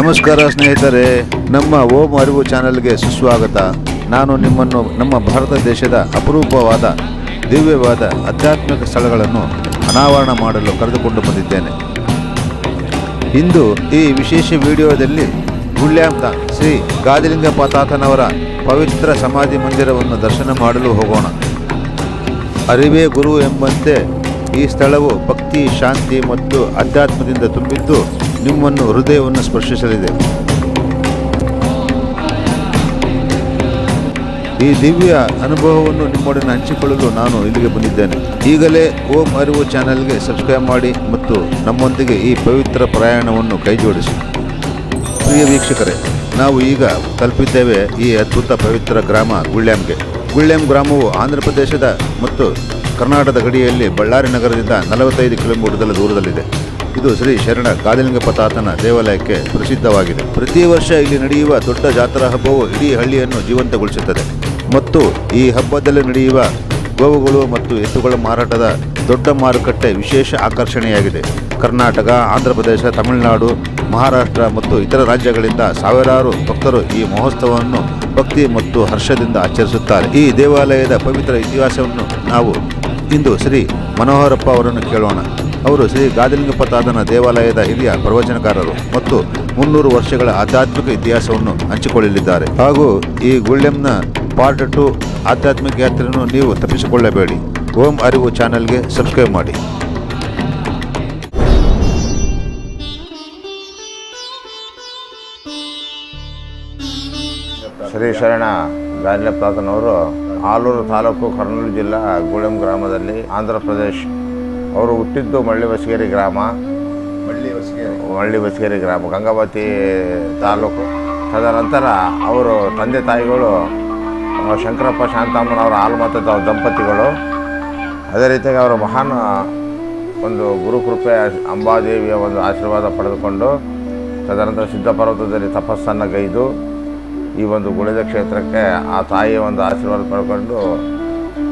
ನಮಸ್ಕಾರ ಸ್ನೇಹಿತರೆ, ನಮ್ಮ ಓಂ ಅರಿವು ಚಾನೆಲ್ಗೆ ಸುಸ್ವಾಗತ. ನಾನು ನಿಮ್ಮನ್ನು, ನಮ್ಮ ಭಾರತ ದೇಶದ ಅಪರೂಪವಾದ, ದಿವ್ಯವಾದ, ಆಧ್ಯಾತ್ಮಿಕ ಸ್ಥಳಗಳನ್ನು ಅನಾವರಣ ಮಾಡಲು ಕರೆದುಕೊಂಡು ಬಂದಿದ್ದೇನೆ. ಇಂದು ಈ ವಿಶೇಷ ವಿಡಿಯೋದಲ್ಲಿ ಗುಳ್ಯಾಂತ ಶ್ರೀ ಗಾದಿಲಿಂಗ ತಾತನವರ ಪವಿತ್ರ ಸಮಾಧಿ ಮಂದಿರವನ್ನು ದರ್ಶನ ಮಾಡಲು ಹೋಗೋಣ. ಅರಿವೇ ಗುರು ಎಂಬಂತೆ ಈ ಸ್ಥಳವು ಭಕ್ತಿ, ಶಾಂತಿ ಮತ್ತು ಅಧ್ಯಾತ್ಮದಿಂದ ತುಂಬಿದ್ದು ನಿಮ್ಮನ್ನು ಹೃದಯವನ್ನು ಸ್ಪರ್ಶಿಸಲಿದೆ. ಈ ದಿವ್ಯ ಅನುಭವವನ್ನು ನಿಮ್ಮೊಡನೆ ಹಂಚಿಕೊಳ್ಳಲು ನಾನು ಇಲ್ಲಿಗೆ ಬಂದಿದ್ದೇನೆ. ಈಗಲೇ ಓಂ ಅರಿವು ಚಾನೆಲ್ಗೆ ಸಬ್ಸ್ಕ್ರೈಬ್ ಮಾಡಿ ಮತ್ತು ನಮ್ಮೊಂದಿಗೆ ಈ ಪವಿತ್ರ ಪ್ರಯಾಣವನ್ನು ಕೈಜೋಡಿಸಿ. ಪ್ರಿಯ ವೀಕ್ಷಕರೇ, ನಾವು ಈಗ ತಲುಪಿದ್ದೇವೆ ಈ ಅದ್ಭುತ ಪವಿತ್ರ ಗ್ರಾಮ ಗುಳ್ಳ್ಯಾಂಗೆ ಗುಳ್ಳ್ಯಾಂ ಗ್ರಾಮವು ಆಂಧ್ರ ಪ್ರದೇಶದ ಮತ್ತು ಕರ್ನಾಟಕದ ಗಡಿಯಲ್ಲಿ ಬಳ್ಳಾರಿ ನಗರದಿಂದ ನಲವತ್ತೈದು ಕಿಲೋಮೀಟರ್ ದೂರದಲ್ಲಿದೆ. ಇದು ಶ್ರೀ ಶರಣ ಗಾದಿಲಿಂಗಪ್ಪ ಪತಾತನ ದೇವಾಲಯಕ್ಕೆ ಪ್ರಸಿದ್ಧವಾಗಿದೆ. ಪ್ರತಿ ವರ್ಷ ಇಲ್ಲಿ ನಡೆಯುವ ದೊಡ್ಡ ಜಾತ್ರಾ ಹಬ್ಬವು ಇಡೀ ಹಳ್ಳಿಯನ್ನು ಜೀವಂತಗೊಳಿಸುತ್ತದೆ. ಮತ್ತು ಈ ಹಬ್ಬದಲ್ಲಿ ನಡೆಯುವ ಗೋವುಗಳು ಮತ್ತು ಎತ್ತುಗಳ ಮಾರಾಟದ ದೊಡ್ಡ ಮಾರುಕಟ್ಟೆ ವಿಶೇಷ ಆಕರ್ಷಣೆಯಾಗಿದೆ. ಕರ್ನಾಟಕ, ಆಂಧ್ರ ಪ್ರದೇಶ, ತಮಿಳುನಾಡು, ಮಹಾರಾಷ್ಟ್ರ ಮತ್ತು ಇತರ ರಾಜ್ಯಗಳಿಂದ ಸಾವಿರಾರು ಭಕ್ತರು ಈ ಮಹೋತ್ಸವವನ್ನು ಭಕ್ತಿ ಮತ್ತು ಹರ್ಷದಿಂದ ಆಚರಿಸುತ್ತಾರೆ. ಈ ದೇವಾಲಯದ ಪವಿತ್ರ ಇತಿಹಾಸವನ್ನು ನಾವು ಇಂದು ಶ್ರೀ ಮನೋಹರಪ್ಪ ಅವರನ್ನು ಕೇಳೋಣ. ಅವರು ಶ್ರೀ ಗಾದಿಲಿಂಗಪ್ಪ ದೇವಾಲಯದ ಹಿರಿಯ ಪ್ರವಚನಕಾರರು ಮತ್ತು ಮುನ್ನೂರು ವರ್ಷಗಳ ಆಧ್ಯಾತ್ಮಿಕ ಇತಿಹಾಸವನ್ನು ಹಂಚಿಕೊಳ್ಳಲಿದ್ದಾರೆ. ಹಾಗೂ ಈ ಗುಳ್ಳೆಂನ ಪಾರ್ಟ್ ಟು ಆಧ್ಯಾತ್ಮಿಕ ಯಾತ್ರೆಯನ್ನು ನೀವು ತಪ್ಪಿಸಿಕೊಳ್ಳಬೇಡಿ. ಓಂ ಅರಿವು ಚಾನೆಲ್ಗೆ ಸಬ್ಸ್ಕ್ರೈಬ್ ಮಾಡಿ. ಶ್ರೀ ಶರಣ ಗಾಲಿಯಪ್ಪಾತನವರು ಆಲೂರು ತಾಲೂಕು ಕರ್ನೂಲು ಜಿಲ್ಲಾ ಗುಳೆಂ ಗ್ರಾಮದಲ್ಲಿ ಆಂಧ್ರ ಪ್ರದೇಶ್ ಅವರು ಹುಟ್ಟಿದ್ದು ಮಳ್ಳಿ ಬಸಗೇರಿ ಗ್ರಾಮ. ಮಳ್ಳಿ ಬಸಗೇರಿ ಗ್ರಾಮ ಗಂಗಾವತಿ ತಾಲೂಕು. ತದನಂತರ ಅವರು ತಂದೆ ತಾಯಿಗಳು ಶಂಕರಪ್ಪ ಶಾಂತಮ್ಮನವರ ಆಲ್ಮತ ದಂಪತಿಗಳು. ಅದೇ ರೀತಿಯಾಗಿ ಅವರು ಮಹಾನ್ ಒಂದು ಗುರುಕೃಪೆ ಅಂಬಾದೇವಿಯ ಒಂದು ಆಶೀರ್ವಾದ ಪಡೆದುಕೊಂಡು ತದನಂತರ ಸಿದ್ಧಪರ್ವತದಲ್ಲಿ ತಪಸ್ಸನ್ನು ಗೈದು ಈ ಒಂದು ಗುಳಿದ ಕ್ಷೇತ್ರಕ್ಕೆ ಆ ತಾಯಿಯ ಒಂದು ಆಶೀರ್ವಾದ ಪಡ್ಕೊಂಡು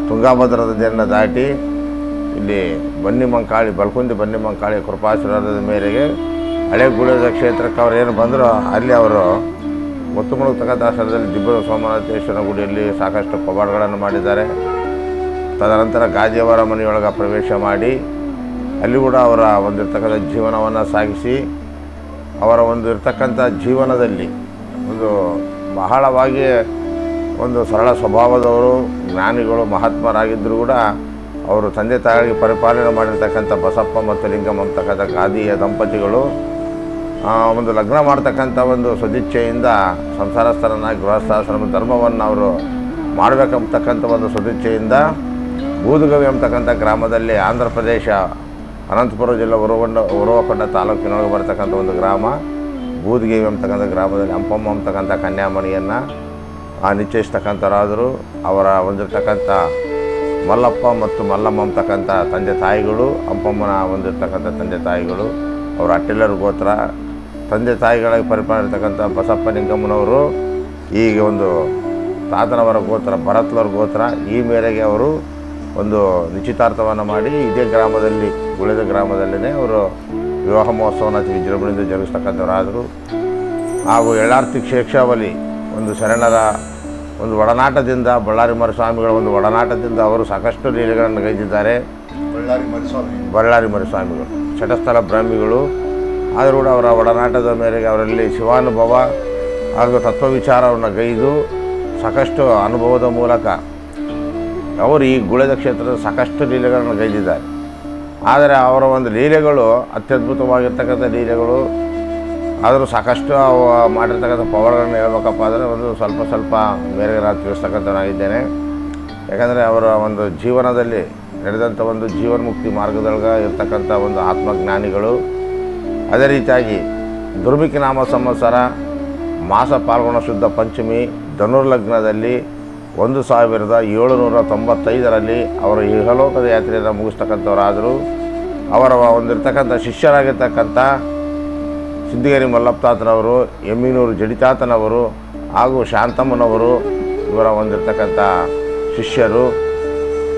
ತುಂಗಾಭದ್ರದ ದಿನ ದಾಟಿ ಇಲ್ಲಿ ಬನ್ನಿ ಮಂಕಾಳಿ, ಬಲ್ಕುಂದಿ ಬನ್ನಿ ಮಂಕಾಳಿ, ಕೃಪಾಶೀರ್ವಾದದ ಮೇರೆಗೆ ಹಳೆ ಗುಳಿದ ಕ್ಷೇತ್ರಕ್ಕೆ ಅವ್ರು ಏನು ಬಂದರೂ ಅಲ್ಲಿ ಅವರು ಮುತ್ತುಮುಳು ಮುಳುಗ್ತಕ್ಕಂಥ ಆಶ್ರಮದಲ್ಲಿ ದಿಬ್ಬ ಸೋಮನಾಥೇಶ್ವರ ಗುಡಿಯಲ್ಲಿ ಸಾಕಷ್ಟು ಪವಾಡಗಳನ್ನು ಮಾಡಿದ್ದಾರೆ. ತದನಂತರ ಗಾಜಿಯವರ ಮನೆಯೊಳಗೆ ಪ್ರವೇಶ ಮಾಡಿ ಅಲ್ಲಿ ಕೂಡ ಅವರ ಒಂದಿರ್ತಕ್ಕಂಥ ಜೀವನವನ್ನು ಸಾಗಿಸಿ ಅವರ ಒಂದು ಇರ್ತಕ್ಕಂಥ ಜೀವನದಲ್ಲಿ ಒಂದು ಬಹಳವಾಗಿ ಒಂದು ಸರಳ ಸ್ವಭಾವದವರು, ಜ್ಞಾನಿಗಳು ಮಹಾತ್ಮರಾಗಿದ್ದರೂ ಕೂಡ ಅವರು ತಂದೆ ತಾಯಿಗೆ ಪರಿಪಾಲನೆ ಮಾಡಿರ್ತಕ್ಕಂಥ ಬಸಪ್ಪ ಮತ್ತು ಲಿಂಗಮ್ಮ ಅಂತಕ್ಕಂಥ ಗಾದಿಯ ದಂಪತಿಗಳು ಒಂದು ಲಗ್ನ ಮಾಡ್ತಕ್ಕಂಥ ಒಂದು ಸದಿಚ್ಛೆಯಿಂದ ಸಂಸಾರಸ್ಥರನ್ನಾಗಿ, ಗೃಹಸ್ಥಾಶ್ರಮ ಧರ್ಮವನ್ನು ಅವರು ಮಾಡಬೇಕಂತಕ್ಕಂಥ ಒಂದು ಸದಿಚ್ಛೆಯಿಂದ ಬೂದುಗವಿ ಅಂತಕ್ಕಂಥ ಗ್ರಾಮದಲ್ಲಿ ಆಂಧ್ರ ಪ್ರದೇಶ, ಅನಂತಪುರ ಜಿಲ್ಲೆ ಉರುವಂಡ ಉರವಕೊಂಡ ತಾಲೂಕಿನೊಳಗೆ ಬರ್ತಕ್ಕಂಥ ಒಂದು ಗ್ರಾಮ, ಬೂದ್ಗೇವಿ ಅಂತಕ್ಕಂಥ ಗ್ರಾಮದಲ್ಲಿ ಹಂಪಮ್ಮ ಅಂತಕ್ಕಂಥ ಕನ್ಯಾಮಣಿಯನ್ನು ನಿಶ್ಚಯಿಸ್ತಕ್ಕಂಥವರಾದರು. ಅವರ ಹೊಂದಿರತಕ್ಕಂಥ ಮಲ್ಲಪ್ಪ ಮತ್ತು ಮಲ್ಲಮ್ಮ ಅಂತಕ್ಕಂಥ ತಂದೆ ತಾಯಿಗಳು, ಅಪ್ಪಮ್ಮನ ಹೊಂದಿರ್ತಕ್ಕಂಥ ತಂದೆ ತಾಯಿಗಳು, ಅವರ ಅಟ್ಟಿಲ್ಲರ ಗೋತ್ರ, ತಂದೆ ತಾಯಿಗಳಾಗಿ ಪರಿಪಾಲಿರ್ತಕ್ಕಂಥ ಬಸಪ್ಪ ನಿಂಗಮ್ಮನವರು, ಈಗ ಒಂದು ತಾತನವರ ಗೋತ್ರ ಭರತ್ಲವರ ಗೋತ್ರ, ಈ ಮೇರೆಗೆ ಅವರು ಒಂದು ನಿಶ್ಚಿತಾರ್ಥವನ್ನು ಮಾಡಿ ಇದೇ ಗ್ರಾಮದಲ್ಲಿ ಉಳಿದ ಗ್ರಾಮದಲ್ಲೇ ಅವರು ವಿವಾಹ ಮಹೋತ್ಸವನ ಅತಿ ವಿಜೃಂಭಣೆಯಿಂದ ಜರುಗಿಸ್ತಕ್ಕಂಥವರಾದರು. ಹಾಗೂ ಎಳ್ಳಾರ್ತಿ ಶೇಕ್ಷಾವಲಿ ಒಂದು ಶರಣರ ಒಂದು ಒಡನಾಟದಿಂದ ಬಳ್ಳಾರಿ ಮರುಸ್ವಾಮಿಗಳ ಒಂದು ಒಡನಾಟದಿಂದ ಅವರು ಸಾಕಷ್ಟು ಲೀಲೆಗಳನ್ನು ಗೈದಿದ್ದಾರೆ ಬಳ್ಳಾರಿ ಮರುಸ್ವಾಮಿಗಳು ಚಟಸ್ಥಲ ಬ್ರಾಹ್ಮಿಗಳು ಆದರೂ ಕೂಡ ಅವರ ಒಡನಾಟದ ಮೇರೆಗೆ ಅವರಲ್ಲಿ ಶಿವಾನುಭವ ಹಾಗೂ ತತ್ವ ವಿಚಾರವನ್ನು ಗೈದು ಸಾಕಷ್ಟು ಅನುಭವದ ಮೂಲಕ ಅವರು ಈ ಗುಳೆದ ಕ್ಷೇತ್ರದ ಸಾಕಷ್ಟು ಲೀಲೆಗಳನ್ನು ಗೈದಿದ್ದಾರೆ. ಆದರೆ ಅವರ ಒಂದು ಲೀಲೆಗಳು ಅತ್ಯದ್ಭುತವಾಗಿರ್ತಕ್ಕಂಥ ಲೀಲೆಗಳು ಆದರೂ ಸಾಕಷ್ಟು ಮಾಡಿರ್ತಕ್ಕಂಥ ಪವರ್ಗಳನ್ನು ಹೇಳ್ಬೇಕಪ್ಪ ಅಂದರೆ ಒಂದು ಸ್ವಲ್ಪ ಸ್ವಲ್ಪ ಬೇರೆ ನಾನು ಯಾಕಂದರೆ ಅವರ ಒಂದು ಜೀವನದಲ್ಲಿ ನಡೆದಂಥ ಒಂದು ಜೀವನ್ಮುಕ್ತಿ ಮಾರ್ಗದೊಳಗೆ ಇರ್ತಕ್ಕಂಥ ಒಂದು ಆತ್ಮಜ್ಞಾನಿಗಳು. ಅದೇ ರೀತಿಯಾಗಿ ದುರ್ಮಿಕಿ ನಾಮ ಸಂವತ್ಸರ, ಮಾಸ ಪಾಲ್ಗೊಣ ಶುದ್ಧ ಪಂಚಮಿ ಧನುರ್ಲಗ್ನದಲ್ಲಿ ಒಂದು ಸಾವಿರದ ಏಳುನೂರ ತೊಂಬತ್ತೈದರಲ್ಲಿ ಅವರು ಇಹಲೋಕದ ಯಾತ್ರೆಯನ್ನು ಮುಗಿಸ್ತಕ್ಕಂಥವರಾದರು. ಅವರ ಒಂದಿರ್ತಕ್ಕಂಥ ಶಿಷ್ಯರಾಗಿರ್ತಕ್ಕಂಥ ಸಿದ್ಧಗಿರಿ ಮಲ್ಲಪ್ತಾತನವರು ಎಮ್ಮಿನೂರು ಜಡಿತಾತನವರು ಹಾಗೂ ಶಾಂತಮ್ಮನವರು ಇವರ ಒಂದಿರ್ತಕ್ಕಂಥ ಶಿಷ್ಯರು.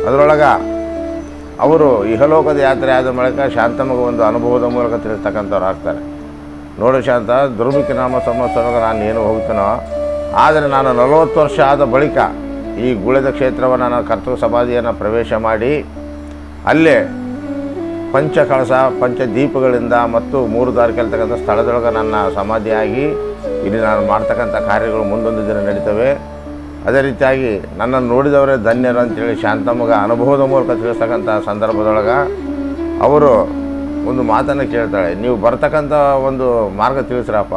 ಅದರೊಳಗೆ ಅವರು ಇಹಲೋಕದ ಯಾತ್ರೆ ಆದ ಮೂಲಕ ಶಾಂತಮ್ಮಗೆ ಒಂದು ಅನುಭವದ ಮೂಲಕ ತಿಳಿಸ್ತಕ್ಕಂಥವ್ರು ಆಗ್ತಾರೆ. ನೋಡು ಶಾಂತ ದುರ್ಮುಖಿ ನಾಮ ಸಂವತ್ಸರದಾಗ ನಾನು ಏನು ಹೋಗ್ತೀನೋ, ಆದರೆ ನಾನು ನಲವತ್ತು ವರ್ಷ ಆದ ಬಳಿಕ ಈ ಗುಳೆದ ಕ್ಷೇತ್ರವನ್ನು ನಾನು ಕರ್ತೃ ಸಮಾಧಿಯನ್ನು ಪ್ರವೇಶ ಮಾಡಿ, ಅಲ್ಲೇ ಪಂಚ ಕಳಸ ಪಂಚ ದೀಪಗಳಿಂದ ಮತ್ತು ಮೂರು ದಾರಿ ಕೇಳ್ತಕ್ಕಂಥ ಸ್ಥಳದೊಳಗೆ ನನ್ನ ಸಮಾಧಿಯಾಗಿ ಇಲ್ಲಿ ನಾನು ಮಾಡ್ತಕ್ಕಂಥ ಕಾರ್ಯಗಳು ಮುಂದೊಂದು ದಿನ ನಡೀತವೆ. ಅದೇ ರೀತಿಯಾಗಿ ನನ್ನನ್ನು ನೋಡಿದವರೇ ಧನ್ಯರು ಅಂತೇಳಿ ಶಾಂತಮ್ಮಗ ಅನುಭವದ ಮೂಲಕ ತಿಳಿಸ್ತಕ್ಕಂಥ ಸಂದರ್ಭದೊಳಗೆ ಅವರು ಒಂದು ಮಾತನ್ನು ಕೇಳ್ತಾಳೆ. ನೀವು ಬರ್ತಕ್ಕಂಥ ಒಂದು ಮಾರ್ಗ ತಿಳಿಸ್ರಪ್ಪ.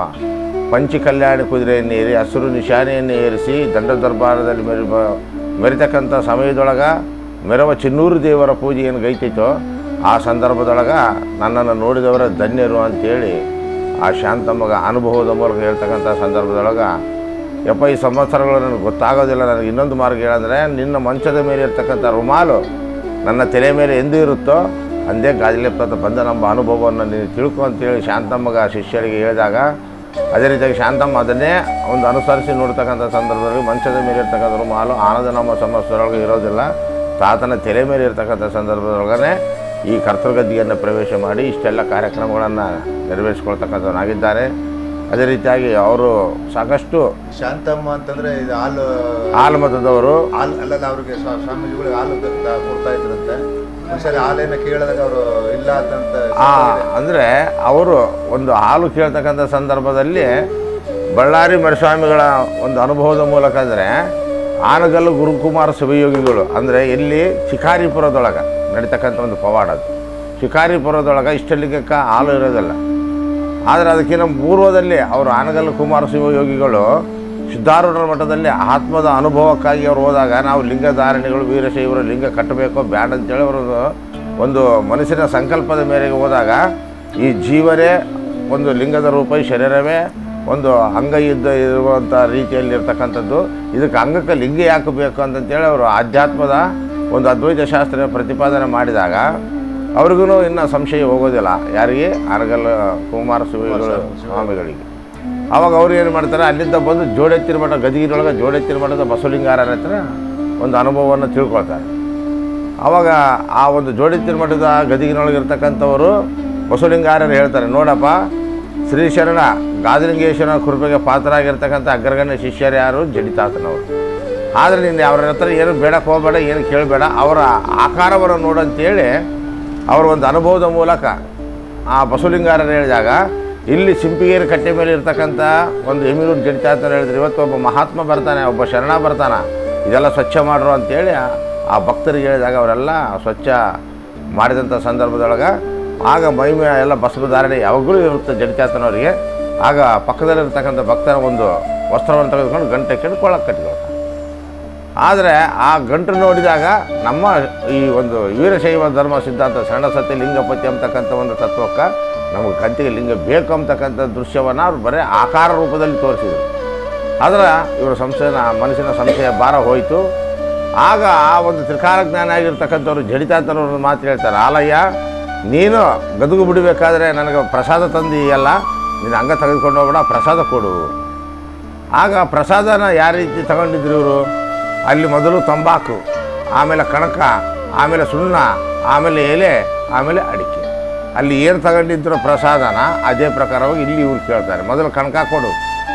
ಪಂಚ ಕಲ್ಯಾಣ ಕುದುರೆಯನ್ನು ಏರಿ, ಹಸಿರು ನಿಶಾನೆಯನ್ನು ಏರಿಸಿ, ದಂಡ ದರ್ಬಾರದಲ್ಲಿ ಮೆರಿ ಮೆರಿತಕ್ಕಂಥ ಸಮಯದೊಳಗೆ ಮೆರವ ಚಿನ್ನೂರು ದೇವರ ಪೂಜೆ ಏನು ಗೈತೈತೋ ಆ ಸಂದರ್ಭದೊಳಗೆ ನನ್ನನ್ನು ನೋಡಿದವರ ಧನ್ಯರು ಅಂತೇಳಿ ಆ ಶಾಂತಮ್ಮಗ ಅನುಭವದ ಮೂಲಕ ಹೇಳ್ತಕ್ಕಂಥ ಸಂದರ್ಭದೊಳಗೆ, ಯಪ್ಪ, ಈ ಸಂವತ್ಸರಗಳು ನನಗೆ ಗೊತ್ತಾಗೋದಿಲ್ಲ. ನನಗೆ ಇನ್ನೊಂದು ಮಾರ್ಗ ಹೇಳಂದರೆ ನಿನ್ನ ಮಂಚದ ಮೇಲೆ ಇರ್ತಕ್ಕಂಥ ರುಮಾಲು ನನ್ನ ತಲೆ ಮೇಲೆ ಎಂದೂ ಇರುತ್ತೋ, ಅಂದೇ ಗಾಜಲೆಪ್ಪ ಬಂದ ನಮ್ಮ ಅನುಭವವನ್ನು ನೀನು ತಿಳ್ಕೊ ಅಂತೇಳಿ ಶಾಂತಮ್ಮಗ ಶಿಷ್ಯರಿಗೆ ಹೇಳಿದಾಗ, ಅದೇ ರೀತಿಯಾಗಿ ಶಾಂತಮ್ಮ ಅದನ್ನೇ ಒಂದು ಅನುಸರಿಸಿ ನೋಡ್ತಕ್ಕಂಥ ಸಂದರ್ಭದಲ್ಲಿ ಮಂಚದ ಮೇಲೆ ಇರ್ತಕ್ಕಂಥ ರುಮಾಲು ಆನಂದ ನಮ್ಮ ಸಂವತ್ಸರೊಳಗೆ ಇರೋದಿಲ್ಲ. ತಾತನ ತಲೆ ಮೇಲೆ ಇರ್ತಕ್ಕಂಥ ಸಂದರ್ಭದೊಳಗನೆ ಈ ಕರ್ತೃಗದ್ದಿಯನ್ನು ಪ್ರವೇಶ ಮಾಡಿ ಇಷ್ಟೆಲ್ಲ ಕಾರ್ಯಕ್ರಮಗಳನ್ನು ನೆರವೇರಿಸ್ಕೊಳ್ತಕ್ಕಂಥವನಾಗಿದ್ದಾರೆ. ಅದೇ ರೀತಿಯಾಗಿ ಅವರು ಸಾಕಷ್ಟು ಶಾಂತಮ್ಮ ಅಂತಂದ್ರೆ ಇದು ಹಾಲು ಹಾಲು ಮತದವರು. ಹಾಲು ಅಲ್ಲಲ್ಲ ಅವ್ರಿಗೆ ಸ್ವಾ- ಸ್ವಾಮೀಜಿಗಳಿಗೆ ಹಾಲು ಕೊಡ್ತಾ ಇದ್ರಂತೆ. ಒಂದ್ಸರಿ ಹಾಲೇನ ಕೇಳಿದಾಗ ಅವರು ಇಲ್ಲ ಅಂತಂತ ಅಂದರೆ ಅವರು ಒಂದು ಹಾಲು ಕೇಳ್ತಕ್ಕಂಥ ಸಂದರ್ಭದಲ್ಲಿ ಬಳ್ಳಾರಿ ಮರಿಸ್ವಾಮಿಗಳ ಒಂದು ಅನುಭವದ ಮೂಲಕ ಅಂದರೆ ಆನಗಲ್ಲು ಗುರುಕುಮಾರ ಶಿವಯೋಗಿಗಳು ಅಂದರೆ ಇಲ್ಲಿ ಶಿಕಾರಿಪುರದೊಳಗೆ ನಡೀತಕ್ಕಂಥ ಒಂದು ಪವಾಡ ಅದು. ಶಿಕಾರಿಪುರದೊಳಗೆ ಇಷ್ಟಲಿಂಗಕ್ಕ ಹಾಲು ಇರೋದಿಲ್ಲ. ಆದರೆ ಅದಕ್ಕಿಂತ ಪೂರ್ವದಲ್ಲಿ ಅವರು ಆನಗಲ್ಲ ಕುಮಾರ ಶಿವಯೋಗಿಗಳು ಸಿದ್ಧಾರೂಢರ ಮಠದಲ್ಲಿ ಆತ್ಮದ ಅನುಭವಕ್ಕಾಗಿ ಅವರು ಹೋದಾಗ ನಾವು ಲಿಂಗಧಾರಣಿಗಳು ವೀರಶೈವರು ಲಿಂಗ ಕಟ್ಟಬೇಕು ಬ್ಯಾಡ ಅಂತೇಳಿ ಅವರು ಒಂದು ಮನಸ್ಸಿನ ಸಂಕಲ್ಪದ ಮೇರೆಗೆ ಹೋದಾಗ ಈ ಜೀವರೇ ಒಂದು ಲಿಂಗದ ರೂಪ ಶರೀರವೇ ಒಂದು ಅಂಗ ಇದ್ದ ಇರುವಂಥ ರೀತಿಯಲ್ಲಿ ಇರ್ತಕ್ಕಂಥದ್ದು ಇದಕ್ಕೆ ಅಂಗಕ್ಕೆ ಲಿಂಗ ಯಾಕೆ ಬೇಕು ಅಂತಂತೇಳಿ ಅವರು ಆಧ್ಯಾತ್ಮದ ಒಂದು ಅದ್ವೈತ ಶಾಸ್ತ್ರ ಪ್ರತಿಪಾದನೆ ಮಾಡಿದಾಗ ಅವ್ರಿಗೂ ಇನ್ನು ಸಂಶಯ ಹೋಗೋದಿಲ್ಲ. ಯಾರಿಗೆ? ಅರಗಲ್ ಕುಮಾರ ಸ್ವಾಮಿಗಳು ಸ್ವಾಮಿಗಳಿಗೆ. ಅವಾಗ ಅವ್ರು ಏನು ಮಾಡ್ತಾರೆ? ಅಲ್ಲಿಂದ ಬಂದು ಜೋಡೆತ್ತಿರ ಮಠ ಗದಗಿನೊಳಗೆ ಜೋಡೆತ್ತಿರ ಮಠದ ಬಸವಲಿಂಗಾರರ ಹತ್ರ ಒಂದು ಅನುಭವವನ್ನು ತಿಳ್ಕೊಳ್ತಾರೆ. ಆವಾಗ ಆ ಒಂದು ಜೋಡೆತ್ತಿರ ಮಠದ ಗದಗಿನೊಳಗೆ ಇರ್ತಕ್ಕಂಥವರು ಬಸವಲಿಂಗಾರರು ಹೇಳ್ತಾರೆ ನೋಡಪ್ಪ ಶ್ರೀ ಶರಣ ಗಾದಲಿಂಗೇಶ್ವರನ ಕೃಪೆಗೆ ಪಾತ್ರರಾಗಿರ್ತಕ್ಕಂಥ ಅಗ್ರಗಣ್ಯ ಶಿಷ್ಯರು ಯಾರು? ಜಡಿತಾತನವರು. ಆದರೆ ನೀನು ಅವ್ರ ಹತ್ರ ಏನು ಬೇಡಕ್ಕೆ ಹೋಗಬೇಡ, ಏನು ಕೇಳಬೇಡ, ಅವರ ಆಕಾರವನ್ನು ನೋಡಂತೇಳಿ ಅವರ ಒಂದು ಅನುಭವದ ಮೂಲಕ ಆ ಬಸವಲಿಂಗಾರರು ಹೇಳಿದಾಗ ಇಲ್ಲಿ ಸಿಂಪಿಗೇರಿ ಕಟ್ಟೆ ಮೇಲೆ ಇರ್ತಕ್ಕಂಥ ಒಂದು ಎಮಿರೂರು ಜಡಿತ ಅಂತ ಹೇಳಿದ್ರೆ ಇವತ್ತು ಒಬ್ಬ ಮಹಾತ್ಮ ಬರ್ತಾನೆ, ಒಬ್ಬ ಶರಣ ಬರ್ತಾನೆ, ಇದೆಲ್ಲ ಸ್ವಚ್ಛ ಮಾಡ್ರು ಅಂತೇಳಿ ಆ- ಭಕ್ತರಿಗೆ ಹೇಳಿದಾಗ ಅವರೆಲ್ಲ ಸ್ವಚ್ಛ ಮಾಡಿದಂಥ ಸಂದರ್ಭದೊಳಗೆ, ಆಗ ಮೈಮೆ ಎಲ್ಲ ಭಸ್ಮ ಧಾರಣೆ ಯಾವಾಗಲೂ ಇರುತ್ತೆ ಜಡಿತಾತನವರಿಗೆ ಆಗ ಪಕ್ಕದಲ್ಲಿರ್ತಕ್ಕಂಥ ಭಕ್ತರ ಒಂದು ವಸ್ತ್ರವನ್ನು ತೆಗೆದುಕೊಂಡು ಗಂಟೆ ಕೆಟ್ಟು ಕೊಳಕ್ಕೆ ಕಟ್ಟಿಕೊಳ್ತಾರೆ. ಆದರೆ ಆ ಗಂಟು ನೋಡಿದಾಗ ನಮ್ಮ ಈ ಒಂದು ವೀರಶೈವ ಧರ್ಮ ಸಿದ್ಧಾಂತ ಸಣ್ಣ ಸತ್ಯ ಲಿಂಗಪತಿ ಅಂತಕ್ಕಂಥ ಒಂದು ತತ್ವಕ್ಕೆ ನಮಗೆ ಕಂತಿಗೆ ಲಿಂಗ ಬೇಕು ಅಂತಕ್ಕಂಥ ದೃಶ್ಯವನ್ನು ಅವ್ರು ಬರೀ ಆಕಾರ ರೂಪದಲ್ಲಿ ತೋರಿಸಿದರು. ಆದರೆ ಇವರ ಸಂಶಯನ, ಮನಸ್ಸಿನ ಸಂಶಯ ಭಾರ ಹೋಯಿತು. ಆಗ ಆ ಒಂದು ತ್ರಿಕಾಲ ಜ್ಞಾನ ಆಗಿರ್ತಕ್ಕಂಥವ್ರು ಜಡಿತಾತನವ್ರ ಮಾತು ಹೇಳ್ತಾರೆ, ಆಲಯ್ಯ, ನೀನು ಗದುಗು ಬಿಡಬೇಕಾದ್ರೆ ನನಗೆ ಪ್ರಸಾದ ತಂದಿಯಲ್ಲ, ನೀನು ಹಂಗೆ ತೆಗೆದುಕೊಂಡು ಹೋಗ್ಬೇಡ, ಪ್ರಸಾದ ಕೊಡು. ಆಗ ಪ್ರಸಾದನ ಯಾವ ರೀತಿ ತಗೊಂಡಿದ್ರು ಇವರು? ಅಲ್ಲಿ ಮೊದಲು ತಂಬಾಕು, ಆಮೇಲೆ ಕಣಕ, ಆಮೇಲೆ ಸುಣ್ಣ, ಆಮೇಲೆ ಎಲೆ, ಆಮೇಲೆ ಅಡಿಕೆ. ಅಲ್ಲಿ ಏನು ತಗೊಂಡಿದ್ರು ಪ್ರಸಾದನ ಅದೇ ಪ್ರಕಾರವಾಗಿ ಇಲ್ಲಿ ಇವ್ರು ಕೇಳ್ತಾರೆ. ಮೊದಲು ಕಣಕ ಕೊಡು,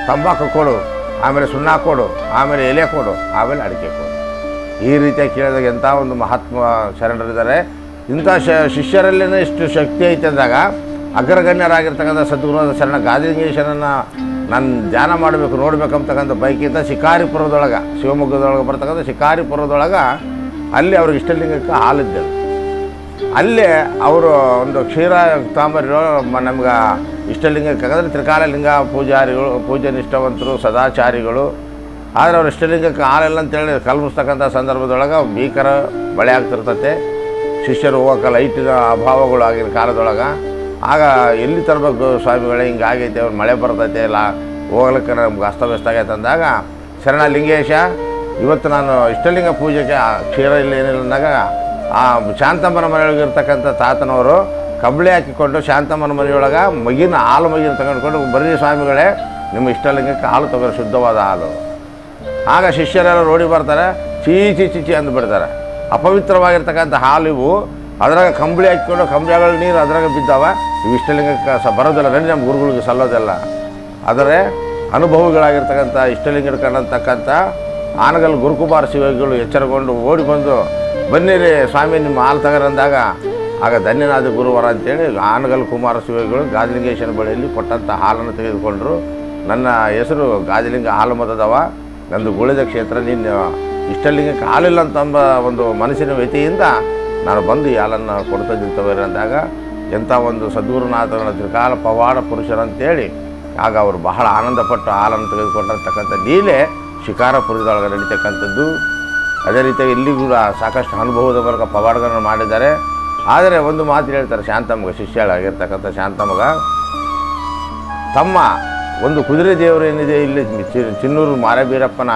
ತಂಬಾಕು ಕೊಡು, ಆಮೇಲೆ ಸುಣ್ಣ ಕೊಡು, ಆಮೇಲೆ ಎಲೆ ಕೊಡು, ಆಮೇಲೆ ಅಡಿಕೆ ಕೊಡು. ಈ ರೀತಿಯಾಗಿ ಕೇಳಿದಾಗ ಎಂಥ ಒಂದು ಮಹಾತ್ಮ ಶರಣರಿದ್ದಾರೆ. ಇಂಥ ಶ ಶಿಷ್ಯರಲ್ಲಿನ ಇಷ್ಟು ಶಕ್ತಿ ಐತೆ ಅಂದಾಗ ಅಗ್ರಗಣ್ಯರಾಗಿರ್ತಕ್ಕಂಥ ಸದ್ಗುರುವಾದ ಶರಣ ಗಾದಿಲಿಂಗೇಶ್ವರನ ನಾನು ಧ್ಯಾನ ಮಾಡಬೇಕು, ನೋಡ್ಬೇಕಂತಕ್ಕಂಥ ಬೈಕಿಂದ ಶಿಕಾರಿಪುರದೊಳಗೆ, ಶಿವಮೊಗ್ಗದೊಳಗೆ ಬರ್ತಕ್ಕಂಥ ಶಿಕಾರಿಪುರದೊಳಗೆ ಅಲ್ಲಿ ಅವ್ರಿಗೆ ಇಷ್ಟಲಿಂಗಕ್ಕೆ ಹಾಲಿದ್ದರು ಅಲ್ಲೇ ಅವರು ಒಂದು ಕ್ಷೀರ ತಾಂಬರ್ಯರು ನಮ್ಗೆ ಇಷ್ಟಲಿಂಗಕ್ಕೆ ಅಂದರೆ ತ್ರಿಕಾಲ ಲಿಂಗ ಪೂಜಾರಿಗಳು, ಪೂಜೆ ನಿಷ್ಠವಂತರು, ಸದಾಚಾರಿಗಳು. ಆದರೆ ಅವ್ರು ಇಷ್ಟಲಿಂಗಕ್ಕೆ ಹಾಲಿಲ್ಲ ಅಂತೇಳಿ ಕಲ್ಪಿಸ್ತಕ್ಕಂಥ ಸಂದರ್ಭದೊಳಗೆ ಭೀಕರ ಬಳೆ ಆಗ್ತಿರ್ತತೆ. ಶಿಷ್ಯರು ಹೋಗೋಕೆ ಲೈಟಿನ ಅಭಾವಗಳು ಆಗಿನ ಕಾಲದೊಳಗೆ ಆಗ ಎಲ್ಲಿ ತರಬೇಕು ಸ್ವಾಮಿಗಳೇ ಹಿಂಗೆ ಆಗೈತೆ, ಅವ್ರು ಮಳೆ ಬರ್ತೈತೆ ಇಲ್ಲ ಹೋಗ್ಲಿಕ್ಕೆ ನಮ್ಗೆ ಅಸ್ತವ್ಯಸ್ತ ಆಗೈತೆ ಅಂದಾಗ ಶರಣ ಲಿಂಗೇಶ ಇವತ್ತು ನಾನು ಇಷ್ಟಲಿಂಗ ಪೂಜೆಗೆ ಆ ಕ್ಷೀರ ಇಲ್ಲ, ಏನಿಲ್ಲ ಅಂದಾಗ ಆ ಶಾಂತಮ್ಮನ ಮನೆಯೊಳಗೆ ಇರ್ತಕ್ಕಂಥ ತಾತನವರು ಕಬಳಿ ಹಾಕಿಕೊಂಡು ಶಾಂತಮ್ಮನ ಮನೆಯೊಳಗೆ ಮಗಿನ ಹಾಲು ಮಗಿನ ತಗೊಂಡ್ಕೊಂಡು ಬರೀ ಸ್ವಾಮಿಗಳೇ, ನಿಮ್ಮ ಇಷ್ಟಲಿಂಗಕ್ಕೆ ಹಾಲು ತಗೋರಿ ಶುದ್ಧವಾದ ಹಾಲು. ಆಗ ಶಿಷ್ಯರೆಲ್ಲ ರೋಡಿ ಬರ್ತಾರೆ ಚೀಚಿ ಚೀಚಿ ಅಂದ್ಬಿಡ್ತಾರೆ ಅಪವಿತ್ರವಾಗಿರ್ತಕ್ಕಂಥ ಹಾಲು ಇವು. ಅದ್ರಾಗ ಕಂಬಳಿ ಹಾಕಿಕೊಂಡು ಕಂಬಳಿಗಳ ನೀರು ಅದ್ರಾಗ ಬಿದ್ದಾವ. ಇಷ್ಟಲಿಂಗಕ್ಕೆ ಸ ಬರೋದಿಲ್ಲ. ರಂಡಿ ನಮ್ಮ ಗುರುಗಳಿಗೆ ಸಲ್ಲೋದಿಲ್ಲ. ಆದರೆ ಅನುಭವಿಗಳಾಗಿರ್ತಕ್ಕಂಥ ಇಷ್ಟಲಿಂಗ ಕಂಡಂತಕ್ಕಂಥ ಆನಗಲ್ ಗುರುಕುಮಾರ ಶಿವಗಳು ಎಚ್ಚರಗೊಂಡು ಓಡಿ ಬಂದು ಬನ್ನಿರಿ ಸ್ವಾಮಿ, ನಿಮ್ಮ ಹಾಲು ತಗರಂದಾಗ ಆಗ ಧನ್ಯನಾದ ಗುರುವರ ಅಂತೇಳಿ ಆನಗಲ್ ಕುಮಾರ ಶಿವಗಳು ಗಾಜಲಿಂಗೇಶ್ವರ ಬಳಿಯಲ್ಲಿ ಕೊಟ್ಟಂಥ ಹಾಲನ್ನು ತೆಗೆದುಕೊಂಡರು. ನನ್ನ ಹೆಸರು ಗಾಜಲಿಂಗ ಹಾಲು ಮತದವ ನಂದು ಗುಳಿದ ಕ್ಷೇತ್ರ. ನೀನು ಇಷ್ಟಲಿಂಗಕ್ಕೆ ಹಾಲಿಲ್ಲ ಅಂತಂಬ ಒಂದು ಮನಸ್ಸಿನ ವ್ಯತಿಯಿಂದ ನಾನು ಬಂದು ಈ ಹಾಲನ್ನು ಕೊಡ್ತಾ ಅಂದಾಗ ಎಂಥ ಒಂದು ಸದ್ಗುರುನಾಥನ ತ್ರಿಕಾಲ ಪವಾಡ ಪುರುಷರಂತೇಳಿ, ಆಗ ಅವರು ಬಹಳ ಆನಂದಪಟ್ಟು ಹಾಲನ್ನು ತೆಗೆದುಕೊಂಡಿರ್ತಕ್ಕಂಥ ಲೀಲೆ ಶಿಕಾರಪುರದೊಳಗೆ ನಡೀತಕ್ಕಂಥದ್ದು. ಅದೇ ರೀತಿಯಾಗಿ ಇಲ್ಲಿ ಕೂಡ ಸಾಕಷ್ಟು ಅನುಭವದ ಮೂಲಕ ಪವಾಡಗಳನ್ನು ಮಾಡಿದ್ದಾರೆ. ಆದರೆ ಒಂದು ಮಾತು ಹೇಳ್ತಾರೆ ಶಾಂತಮ್ಮಗ, ಶಿಷ್ಯಳಾಗಿರ್ತಕ್ಕಂಥ ಶಾಂತಮ್ಮಗ. ತಮ್ಮ ಒಂದು ಕುದುರೆ ದೇವರು ಏನಿದೆ ಇಲ್ಲಿ? ಚಿನ್ನೂರು ಮಾರಬೀರಪ್ಪನ